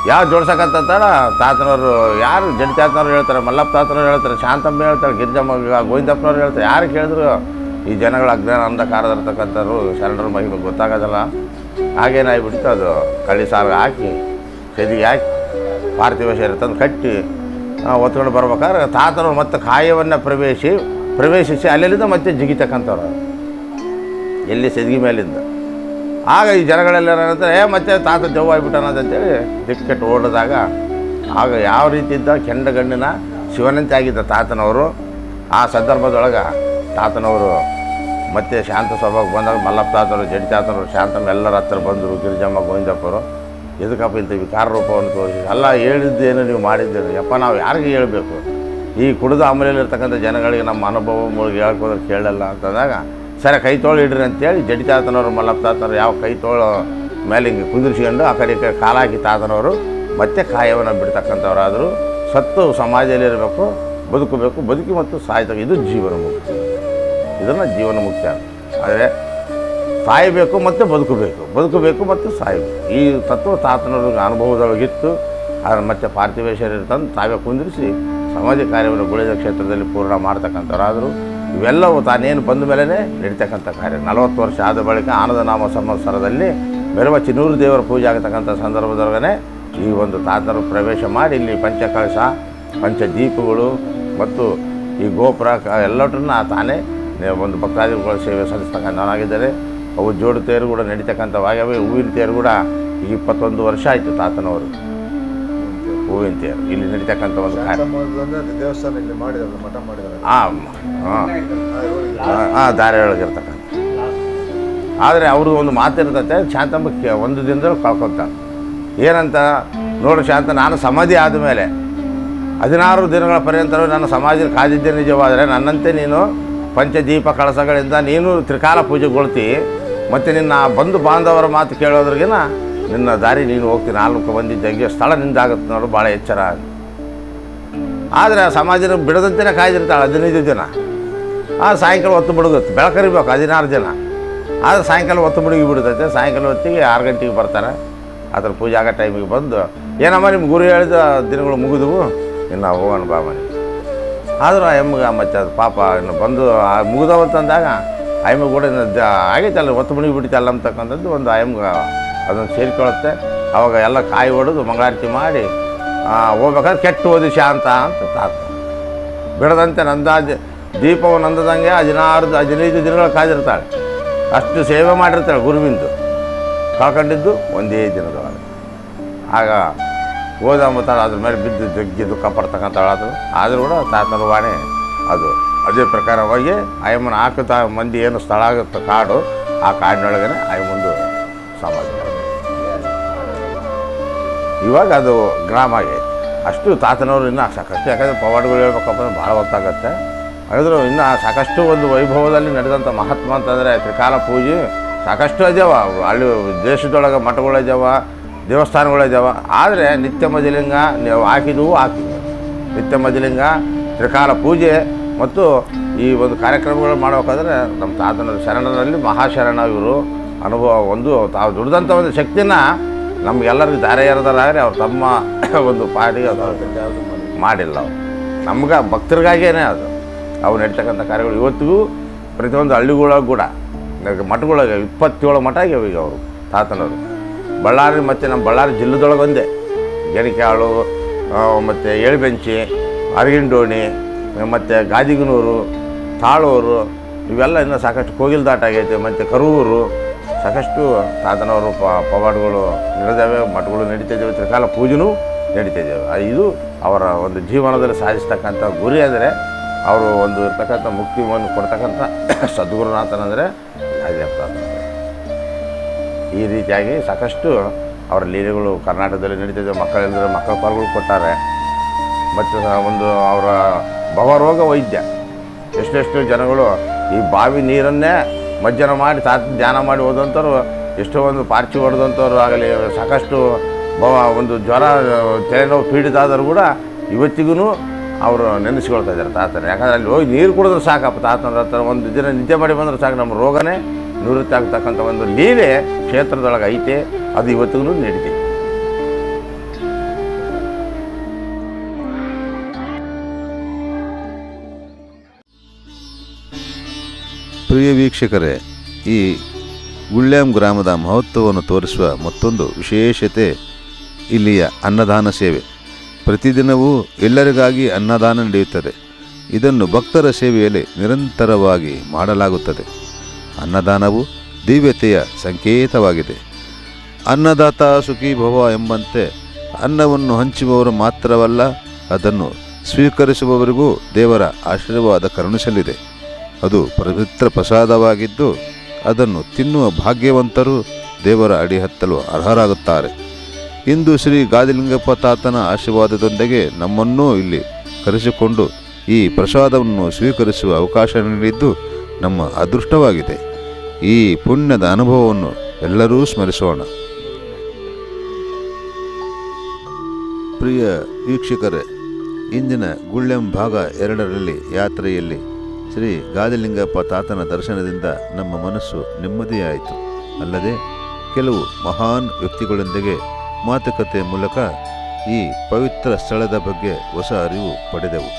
ಯಾರು ಜೋಡ್ಸಕ್ಕಂತಾರ ತಾತನವರು ಯಾರು ಜಡ್ ತಾತನವ್ರು ಹೇಳ್ತಾರೆ, ಮಲ್ಲಪ್ಪ ತಾತನವ್ರು ಹೇಳ್ತಾರೆ, ಶಾಂತಮ್ಮ ಹೇಳ್ತಾರೆ, ಗಿರಿಜಮ್ಮ, ಗೋವಿಂದಪ್ಪನವ್ರು ಹೇಳ್ತಾರೆ ಯಾರು ಕೇಳಿದ್ರು ಈ ಜನಗಳ ಅಜ್ಞಾನ ಅಂಧಕಾರದಿರ್ತಕ್ಕಂಥವ್ರು ಶರಣರ ಮಹಿಮೆ ಗೊತ್ತಾಗೋದಲ್ಲ. ಹಾಗೇನಾಗ್ಬಿಡ್ತು ಅದು, ಕಳ್ಳಿ ಸಾಲ ಹಾಕಿ, ಸೆದಿಗೆ ಹಾಕಿ, ಪಾರ್ಥಿವ ಶರೀರ ತಂದು ಕಟ್ಟಿ ಒತ್ಕೊಂಡು ಬರ್ಬೇಕಾದ್ರೆ ತಾತನವ್ರು ಮತ್ತೆ ಕಾಯವನ್ನು ಪ್ರವೇಶಿ, ಪ್ರವೇಶಿಸಿ ಅಲ್ಲೆಲ್ಲಿಂದ ಮತ್ತೆ ಜಿಗಿತಕ್ಕಂಥವ್ರು. ಎಲ್ಲಿ ಸದಗಿ ಮೇಲಿಂದ. ಆಗ ಈ ಜನಗಳೆಲ್ಲ ಏನಂತಾರೆ, ಏ, ಮತ್ತೆ ತಾತ ಅಂತೇಳಿ ದಿಕ್ಕೆಟ್ಟು ಓಡಿದಾಗ ಆಗ ಯಾವ ರೀತಿ ಇದ್ದ ಕೆಂಡ ಗಣ್ಣಿನ ಶಿವನಂತೆ ಆಗಿದ್ದ ತಾತನವರು, ಆ ಸಂದರ್ಭದೊಳಗೆ ತಾತನವರು ಮತ್ತೆ ಶಾಂತ ಸಭಾಗೆ ಬಂದಾಗ ಮಲ್ಲಪ್ಪ ತಾತನವರು ಜಡಿ ತಾತನವರು ಶಾಂತಮ್ಮ ಎಲ್ಲರ ಹತ್ರ ಬಂದರು, ಗಿರಿಜಮ್ಮ, ಗೋವಿಂದಪ್ಪರು. ಎದಕ್ಕಪ್ಪ ಇಂಥ ವಿಕಾರ ರೂಪವನ್ನು ತೋರಿಸಿ ಎಲ್ಲ ಹೇಳಿದ್ದೇನು ನೀವು ಮಾಡಿದ್ದೇನು? ಯಪ್ಪ, ನಾವು ಯಾರಿಗೆ ಹೇಳಬೇಕು? ಈ ಕುಡಿದ ಅಮಲೇಲಿರ್ತಕ್ಕಂಥ ಜನಗಳಿಗೆ ನಮ್ಮ ಅನುಭವ ಮೂಲಕ ಹೇಳ್ಕೋದ್ರೆ ಕೇಳಲ್ಲ ಅಂತಂದಾಗ ಸರಿ ಕೈ ತೋಳು ಇಡ್ರಿ ಅಂತೇಳಿ ಜಡಿ ತಾತನವರು ಮಲ್ಲಪ್ಪ ತಾತನವರು ಯಾವ ಕೈ ತೋಳು ಮೇಲೆ ಹಿಂಗೆ ಕುದುರಿಸ್ಕೊಂಡು ಆ ಕಡೆ ಕಡೆ ಕಾಲಾಕಿ ತಾತನವರು ಮತ್ತೆ ಕಾಯವನ್ನು ಬಿಡ್ತಕ್ಕಂಥವ್ರಾದರು. ಸತ್ತು ಸಮಾಜದಲ್ಲಿರಬೇಕು ಬದುಕಬೇಕು, ಬದುಕಿ ಮತ್ತು ಸಾಯ್ತಕ್ಕ ಇದು ಜೀವನ ಮುಕ್ತಿ. ಇದನ್ನು ಜೀವನ ಮುಕ್ತಿ ಆದರೆ ಸಾಯಬೇಕು ಮತ್ತು ಬದುಕಬೇಕು ಬದುಕಬೇಕು ಮತ್ತು ಸಾಯಬೇಕು. ಈ ತತ್ವ ತಾತನವ್ರಿಗೆ ಅನುಭವದೊಳಗಿತ್ತು. ಅದನ್ನು ಮತ್ತೆ ಪಾರ್ಥಿವೇಶ್ವರ ತಂದು ತಾವೇ ಕುಂದಿರಿಸಿ ಸಮಾಜ ಕಾರ್ಯವನ್ನು ಗುಳಿದ ಕ್ಷೇತ್ರದಲ್ಲಿ ಪೂರ್ಣ ಮಾಡ್ತಕ್ಕಂಥವ್ರಾದರು. ಇವೆಲ್ಲವೂ ತಾನೇನು ಬಂದ ಮೇಲೆ ನಡೀತಕ್ಕಂಥ ಕಾರ್ಯ. ನಲವತ್ತು ವರ್ಷ ಆದ ಬಳಿಕ ಆನಂದ ನಾಮ ಸಂವತ್ಸರದಲ್ಲಿ ಬೆರವ ಚಿನ್ನೂರು ದೇವರ ಪೂಜೆ ಆಗತಕ್ಕಂಥ ಸಂದರ್ಭದೊಳಗನೆ ಈ ಒಂದು ತಾತರು ಪ್ರವೇಶ ಮಾಡಿ ಇಲ್ಲಿ ಪಂಚಕಳಶ ಪಂಚದೀಪಗಳು ಮತ್ತು ಈ ಗೋಪುರ ಎಲ್ಲವನ್ನ ತಾನೇ ಒಂದು ಭಕ್ತಾದಿಗಳ ಸೇವೆ ಸಲ್ಲಿಸ್ತಕ್ಕಂಥವನಾಗಿದ್ದಾರೆ ಅವು ಜೋಡು ತೇರು ಕೂಡ ನಡೀತಕ್ಕಂಥವಾಗ್ಯಾವೆ ಹೂವಿನ ತೇರು ಕೂಡ ಈಗ ಇಪ್ಪತ್ತೊಂದು ವರ್ಷ ಆಯಿತು ತಾತನವರು. ಹೂವಿನ ತೇರು ಇಲ್ಲಿ ನಡೀತಕ್ಕಂಥ ಒಂದು ದೇವಸ್ಥಾನ ಇಲ್ಲಿ ಮಾಡಿದ್ರು ಮಠ ಮಾಡಿದಾರೆ ಹಾಂ ಹಾಂ ಹಾಂ ದಾರಿ ಒಳಗಿರ್ತಕ್ಕಂಥ ಆದರೆ ಅವ್ರದ್ದು ಒಂದು ಮಾತಿರ್ತತೆ ಶಾಂತಮ್ಮ ಒಂದು ದಿನದಲ್ಲಿ ಕಳ್ಕೊತಾರೆ ಏನಂತ ನೋಡು ಶಾಂತ ನಾನು ಸಮಾಧಿ ಆದಮೇಲೆ ಹದಿನಾರು ದಿನಗಳ ಪರ್ಯಂತ ನಾನು ಸಮಾಧಿಯಲ್ಲಿ ಕಾದಿದ್ದೆ ನಿಜವಾದರೆ ನನ್ನಂತೆ ನೀನು ಪಂಚದೀಪ ಕಳಸಗಳಿಂದ ನೀನು ತ್ರಿಕಾಲ ಪೂಜೆಗೊಳ್ತಿ ಮತ್ತು ನಿನ್ನ ಬಂಧು ಬಾಂಧವರ ಮಾತು ಕೇಳೋದ್ರಿಗಿನ ನಿನ್ನ ದಾರಿ ನೀನು ಹೋಗ್ತೀನಿ ನಾಲ್ಕು ಮಂದಿ ಜಗ್ಗಿಯೋ ಸ್ಥಳ ನಿಂದಾಗುತ್ತೆ ನೋಡು, ಭಾಳ ಎಚ್ಚರ ಆದರೆ ಆ ಸಮಾಜನ ಬಿಡದಂತೆಯೇ ಕಾಯ್ದಿರ್ತಾಳೆ, ಹದಿನೈದು ಜನ. ಆ ಸಾಯಂಕಾಲ ಹೊತ್ತು ಬಿಡುಗುತ್ತೆ ಬೆಳಕರಿಬೇಕು ಹದಿನಾರು ಜನ. ಆದರೆ ಸಾಯಂಕಾಲ ಹೊತ್ತು ಬಿಡುಗಿ ಬಿಡುತ್ತೈತೆ ಸಾಯಂಕಾಲ ಹೊತ್ತಿಗೆ ಆರು ಗಂಟೆಗೆ ಬರ್ತಾರೆ. ಅದ್ರ ಪೂಜೆ ಆಗೋ ಟೈಮಿಗೆ ಬಂದು, ಏನಮ್ಮ ನಿಮ್ಮ ಗುರು ಹೇಳಿದ ದಿನಗಳು ಮುಗಿದವು? ಇನ್ನು ಹೋಗೋಣ ಬಾ ಆದರೂ ಆ ಎಮ್ಮಗೆ ಮತ್ತೆ ಅದು ಪಾಪ ಇನ್ನು ಬಂದು ಮುಗಿದವಂತಂದಾಗ, ಆ ಎಮ್ಮಗೆ ಕೂಡ ಆಗೈತಲ್ಲ, ಹೊತ್ತು ಮುಳುಗಿ ಬಿಡ್ತಲ್ಲ ಅಂತಕ್ಕಂಥದ್ದು ಒಂದು ಆ ಅದನ್ನು ಸೇರಿಕೊಳ್ಳುತ್ತೆ. ಅವಾಗ ಎಲ್ಲ ಕಾಯಿ ಹೊಡೆದು ಮಂಗಳಾರತಿ ಮಾಡಿ ಹೋಗ್ಬೇಕಾದ್ರೆ ಕೆಟ್ಟು ಓದಿ ಶಾಂತ ಅಂತ ತಾತ. ಬಿಡದಂತೆ ನಂದಾಜ್ ದೀಪವು ನಂದದಂಗೆ ಹದಿನಾರು, ಹದಿನೈದು ದಿನಗಳು ಕಾದಿರ್ತಾಳೆ. ಅಷ್ಟು ಸೇವೆ ಮಾಡಿರ್ತಾಳೆ ಗುರುವಿಂದು. ಕಳ್ಕೊಂಡಿದ್ದು ಒಂದೇ ದಿನದೊಳಗೆ. ಆಗ ಓದಂಬತ್ತಾಳೆ ಅದ್ರ ಮೇಲೆ ಬಿದ್ದು ಜಗ್ಗಿ ದುಃಖ ಅದು ಆದರೂ ಕೂಡ ತಾತನ ವಾಣಿ ಅದು. ಅದೇ ಪ್ರಕಾರವಾಗಿ ಆಯಮ್ಮನ ಹಾಕುತ್ತಾ ಮಂದಿ ಏನು ಸ್ಥಳ ಆಗುತ್ತೆ ಕಾಡು, ಆ ಕಾಡಿನೊಳಗನೆ ಆಯಮ್ಮಂದು ಸಮಾಜ. ಇವಾಗ ಅದು ಗ್ರಾಮ ಆಗಿ ಅಷ್ಟು ತಾತನವರು ಇನ್ನೂ ಸಾಕಷ್ಟು, ಯಾಕಂದರೆ ಪವಾಡಗಳು ಹೇಳ್ಬೇಕಪ್ಪ ಅಂದ್ರೆ ಭಾಳ ಹೊತ್ತಾಗತ್ತೆ ಹಾಗಾದ್ರೂ ಇನ್ನೂ ಸಾಕಷ್ಟು ಒಂದು ವೈಭವದಲ್ಲಿ ನಡೆದಂಥ ಮಹಾತ್ಮ ಅಂತಂದರೆ ತ್ರಿಕಾಲ ಪೂಜೆ ಸಾಕಷ್ಟು ಇದ್ದಾವ ಅಲ್ಲಿ ದೇಶದೊಳಗೆ ಮಠಗಳು ಇದ್ದಾವ ಆದರೆ ನಿತ್ಯ ಮಜಲಿಂಗ ನೀವು ಹಾಕಿದವು ಹಾಕಿದ್ವು ನಿತ್ಯ ಮಜಲಿಂಗ, ತ್ರಿಕಾಲ ಪೂಜೆ ಮತ್ತು ಈ ಒಂದು ಕಾರ್ಯಕ್ರಮಗಳು ಮಾಡಬೇಕಾದ್ರೆ ನಮ್ಮ ತಾತನ ಶರಣರಲ್ಲಿ ಮಹಾಶರಣ ಇವರು. ಅನುಭವ ಒಂದು ತಾವು ದುಡ್ದಂಥ ಒಂದು ಶಕ್ತಿನ ನಮಗೆಲ್ಲರಿಗೂ ದಾರೆ ಆದರೆ ಅವ್ರು ತಮ್ಮ ಒಂದು ಪಾಡಿಗೆ ಅದು ಮಾಡಿಲ್ಲ ಅವರು. ನಮ್ಗೆ ಭಕ್ತರಿಗಾಗೇನೆ ಅದು. ಅವ್ರು ನಡೀತಕ್ಕಂಥ ಕಾರ್ಯಗಳು ಇವತ್ತಿಗೂ ಪ್ರತಿಯೊಂದು ಹಳ್ಳಿಗಳಾಗ ಕೂಡ ಮಠಗಳಾಗ ಮಠಗಳಿಗೆ ಇಪ್ಪತ್ತೇಳು ಮಠ ಆಗ್ಯಾವ ಈಗ ಅವರು, ತಾತನವರು. ಬಳ್ಳಾರಿ ಮತ್ತು ನಮ್ಮ ಬಳ್ಳಾರಿ ಜಿಲ್ಲೆದೊಳಗೆ ಒಂದೇ. ಗೆಣಿಕಾಳು ಮತ್ತು ಏಳ್ಬೆಂಚಿ, ಅರಗಿಂಡೋಣಿ, ಮತ್ತು ಗಾದಿಗನೂರು, ತಾಳೂರು, ಇವೆಲ್ಲ ಇನ್ನೂ ಸಾಕಷ್ಟು ಕೋಗಿಲ್ದಾಟ ಆಗೈತೆ, ಮತ್ತು ಕರೂರು ಸಾಕಷ್ಟು ತಾತನವರು ಪವಾಡಗಳು ನಡೆದಾವೆ ಮಠಗಳು ನಡೀತಿದ್ದಾವೆ ತ್ರಿಕಾಲ ಪೂಜೆನೂ ಆ, ಇದು ಅವರ ಒಂದು ಜೀವನದಲ್ಲಿ ಸಾಧಿಸ್ತಕ್ಕಂಥ ಗುರಿ ಅಂದರೆ, ಅವರು ಒಂದು ಇರ್ತಕ್ಕಂಥ ಮುಕ್ತಿವನ್ನು ಕೊಡ್ತಕ್ಕಂಥ ಸದ್ಗುರುನಾಥನಂದರೆ ರಾಜಪ್ಪ ಈ ರೀತಿಯಾಗಿ ಸಾಕಷ್ಟು ಅವರ ಲೀಲೆಗಳು ಕರ್ನಾಟಕದಲ್ಲಿ ನಡೀತಿದ್ದಾವೆ ಮಕ್ಕಳೆಂದರೆ ಮಕ್ಕಳ ಪಾಲ್ಗಳು ಕೊಟ್ಟಾರೆ. ಮತ್ತು ಒಂದು ಅವರ ಭವರೋಗ ವೈದ್ಯ. ಎಷ್ಟೆಷ್ಟು ಜನಗಳು ಈ ಬಾವಿ ನೀರನ್ನೇ ಮಜ್ಜನ ಮಾಡಿ ತಾತ ಧ್ಯಾನ ಮಾಡಿ ಹೋದಂಥವ್ರು ಎಷ್ಟೋ ಒಂದು ಪಾರ್ಚಿ ಹೊಡೆದಂಥವ್ರು ಆಗಲಿ, ಸಾಕಷ್ಟು ಬ ಒಂದು ಜ್ವರ, ತಲೆನೋವು ಪೀಡಿತ ಆದರೂ ಕೂಡ ಇವತ್ತಿಗೂ ಅವರು ನೆನೆಸ್ಕೊಳ್ತಾ ಇದ್ದಾರೆ ತಾತನ. ಯಾಕಂದರೆ ಅಲ್ಲಿ ಹೋಗಿ ನೀರು ಕುಡಿದ್ರೆ ಸಾಕಪ್ಪ ತಾತನ ಹತ್ರ. ಒಂದು ದಿನ ನಿದ್ದೆ ಮಾಡಿ ಬಂದರೆ ಸಾಕು, ನಮ್ಮ ರೋಗನೇ ನಿವೃತ್ತಿ ಆಗ್ತಕ್ಕಂಥ ಒಂದು ಲೀಲೆ ಕ್ಷೇತ್ರದೊಳಗೆ ಐತೆ ಅದು ಇವತ್ತಿಗೂ ನಡೀತೈತೆ ಪ್ರಿಯ ವೀಕ್ಷಕರೇ, ಈ ಗುಳ್ಳ್ಯಾಂ ಗ್ರಾಮದ ಮಹತ್ವವನ್ನು ತೋರಿಸುವ ಮತ್ತೊಂದು ವಿಶೇಷತೆ ಇಲ್ಲಿಯ ಅನ್ನದಾನ ಸೇವೆ. ಪ್ರತಿದಿನವೂ ಎಲ್ಲರಿಗಾಗಿ ಅನ್ನದಾನ ನಡೆಯುತ್ತದೆ. ಇದನ್ನು ಭಕ್ತರ ಸೇವೆಯಲ್ಲಿ ನಿರಂತರವಾಗಿ ಮಾಡಲಾಗುತ್ತದೆ. ಅನ್ನದಾನವು ದಿವ್ಯತೆಯ ಸಂಕೇತವಾಗಿದೆ. ಅನ್ನದಾತ ಸುಖಿ ಭವ ಎಂಬಂತೆ ಅನ್ನವನ್ನು ಹಂಚುವವರು ಮಾತ್ರವಲ್ಲ, ಅದನ್ನು ಸ್ವೀಕರಿಸುವವರಿಗೂ ದೇವರ ಆಶೀರ್ವಾದ ಕರುಣಿಸಲಿದೆ. ಅದು ಪವಿತ್ರ ಪ್ರಸಾದವಾಗಿದ್ದು ಅದನ್ನು ತಿನ್ನುವ ಭಾಗ್ಯವಂತರು ದೇವರ ಅಡಿ ಹತ್ತಲು ಅರ್ಹರಾಗುತ್ತಾರೆ. ಇಂದು ಶ್ರೀ ಗಾದಿಲಿಂಗಪ್ಪ ತಾತನ ಆಶೀರ್ವಾದದೊಂದಿಗೆ ನಮ್ಮನ್ನೂ ಇಲ್ಲಿ ಕರೆಸಿಕೊಂಡು ಈ ಪ್ರಸಾದವನ್ನು ಸ್ವೀಕರಿಸುವ ಅವಕಾಶ ನೀಡಿದ್ದು ನಮ್ಮ ಅದೃಷ್ಟವಾಗಿದೆ. ಈ ಪುಣ್ಯದ ಅನುಭವವನ್ನು ಎಲ್ಲರೂ ಸ್ಮರಿಸೋಣ. ಪ್ರಿಯ ವೀಕ್ಷಕರೇ, ಇಂದಿನ ಗುಳ್ಳೆಂ ಭಾಗ ಎರಡರಲ್ಲಿ ಯಾತ್ರೆಯಲ್ಲಿ ಶ್ರೀ ಗಾದಿಲಿಂಗಪ್ಪ ತಾತನ ದರ್ಶನದಿಂದ ನಮ್ಮ ಮನಸ್ಸು ನೆಮ್ಮದಿಯಾಯಿತು. ಅಲ್ಲದೆ ಕೆಲವು ಮಹಾನ್ ವ್ಯಕ್ತಿಗಳೊಂದಿಗೆ ಮಾತುಕತೆ ಮೂಲಕ ಈ ಪವಿತ್ರ ಸ್ಥಳದ ಬಗ್ಗೆ ಹೊಸ ಅರಿವು ಪಡೆದೆವು.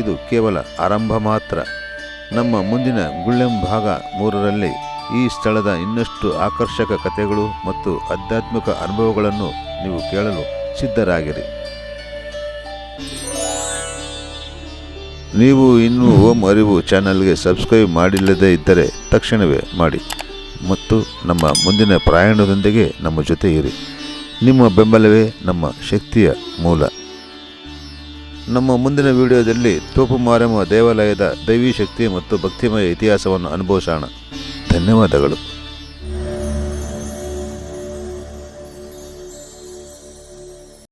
ಇದು ಕೇವಲ ಆರಂಭ ಮಾತ್ರ. ನಮ್ಮ ಮುಂದಿನ ಗುಳ್ಳೆಂ ಭಾಗ ಮೂರರಲ್ಲಿ ಈ ಸ್ಥಳದ ಇನ್ನಷ್ಟು ಆಕರ್ಷಕ ಕಥೆಗಳು ಮತ್ತು ಆಧ್ಯಾತ್ಮಿಕ ಅನುಭವಗಳನ್ನು ನೀವು ಕೇಳಲು ಸಿದ್ಧರಾಗಿರಿ. ನೀವು ಇನ್ನೂ ಓಂ ಅರಿವು ಚಾನಲ್ಗೆ ಸಬ್ಸ್ಕ್ರೈಬ್ ಮಾಡಿಲ್ಲದೇ ಇದ್ದರೆ ತಕ್ಷಣವೇ ಮಾಡಿ ಮತ್ತು ನಮ್ಮ ಮುಂದಿನ ಪ್ರಯಾಣದೊಂದಿಗೆ ನಮ್ಮ ಜೊತೆ ಇರಿ. ನಿಮ್ಮ ಬೆಂಬಲವೇ ನಮ್ಮ ಶಕ್ತಿಯ ಮೂಲ. ನಮ್ಮ ಮುಂದಿನ ವಿಡಿಯೋದಲ್ಲಿ ತೋಪು ಮಾರಮ್ಮ ದೇವಾಲಯದ ದೈವಿ ಶಕ್ತಿ ಮತ್ತು ಭಕ್ತಿಮಯ ಇತಿಹಾಸವನ್ನು ಅನುಭವಿಸೋಣ. ಧನ್ಯವಾದಗಳು.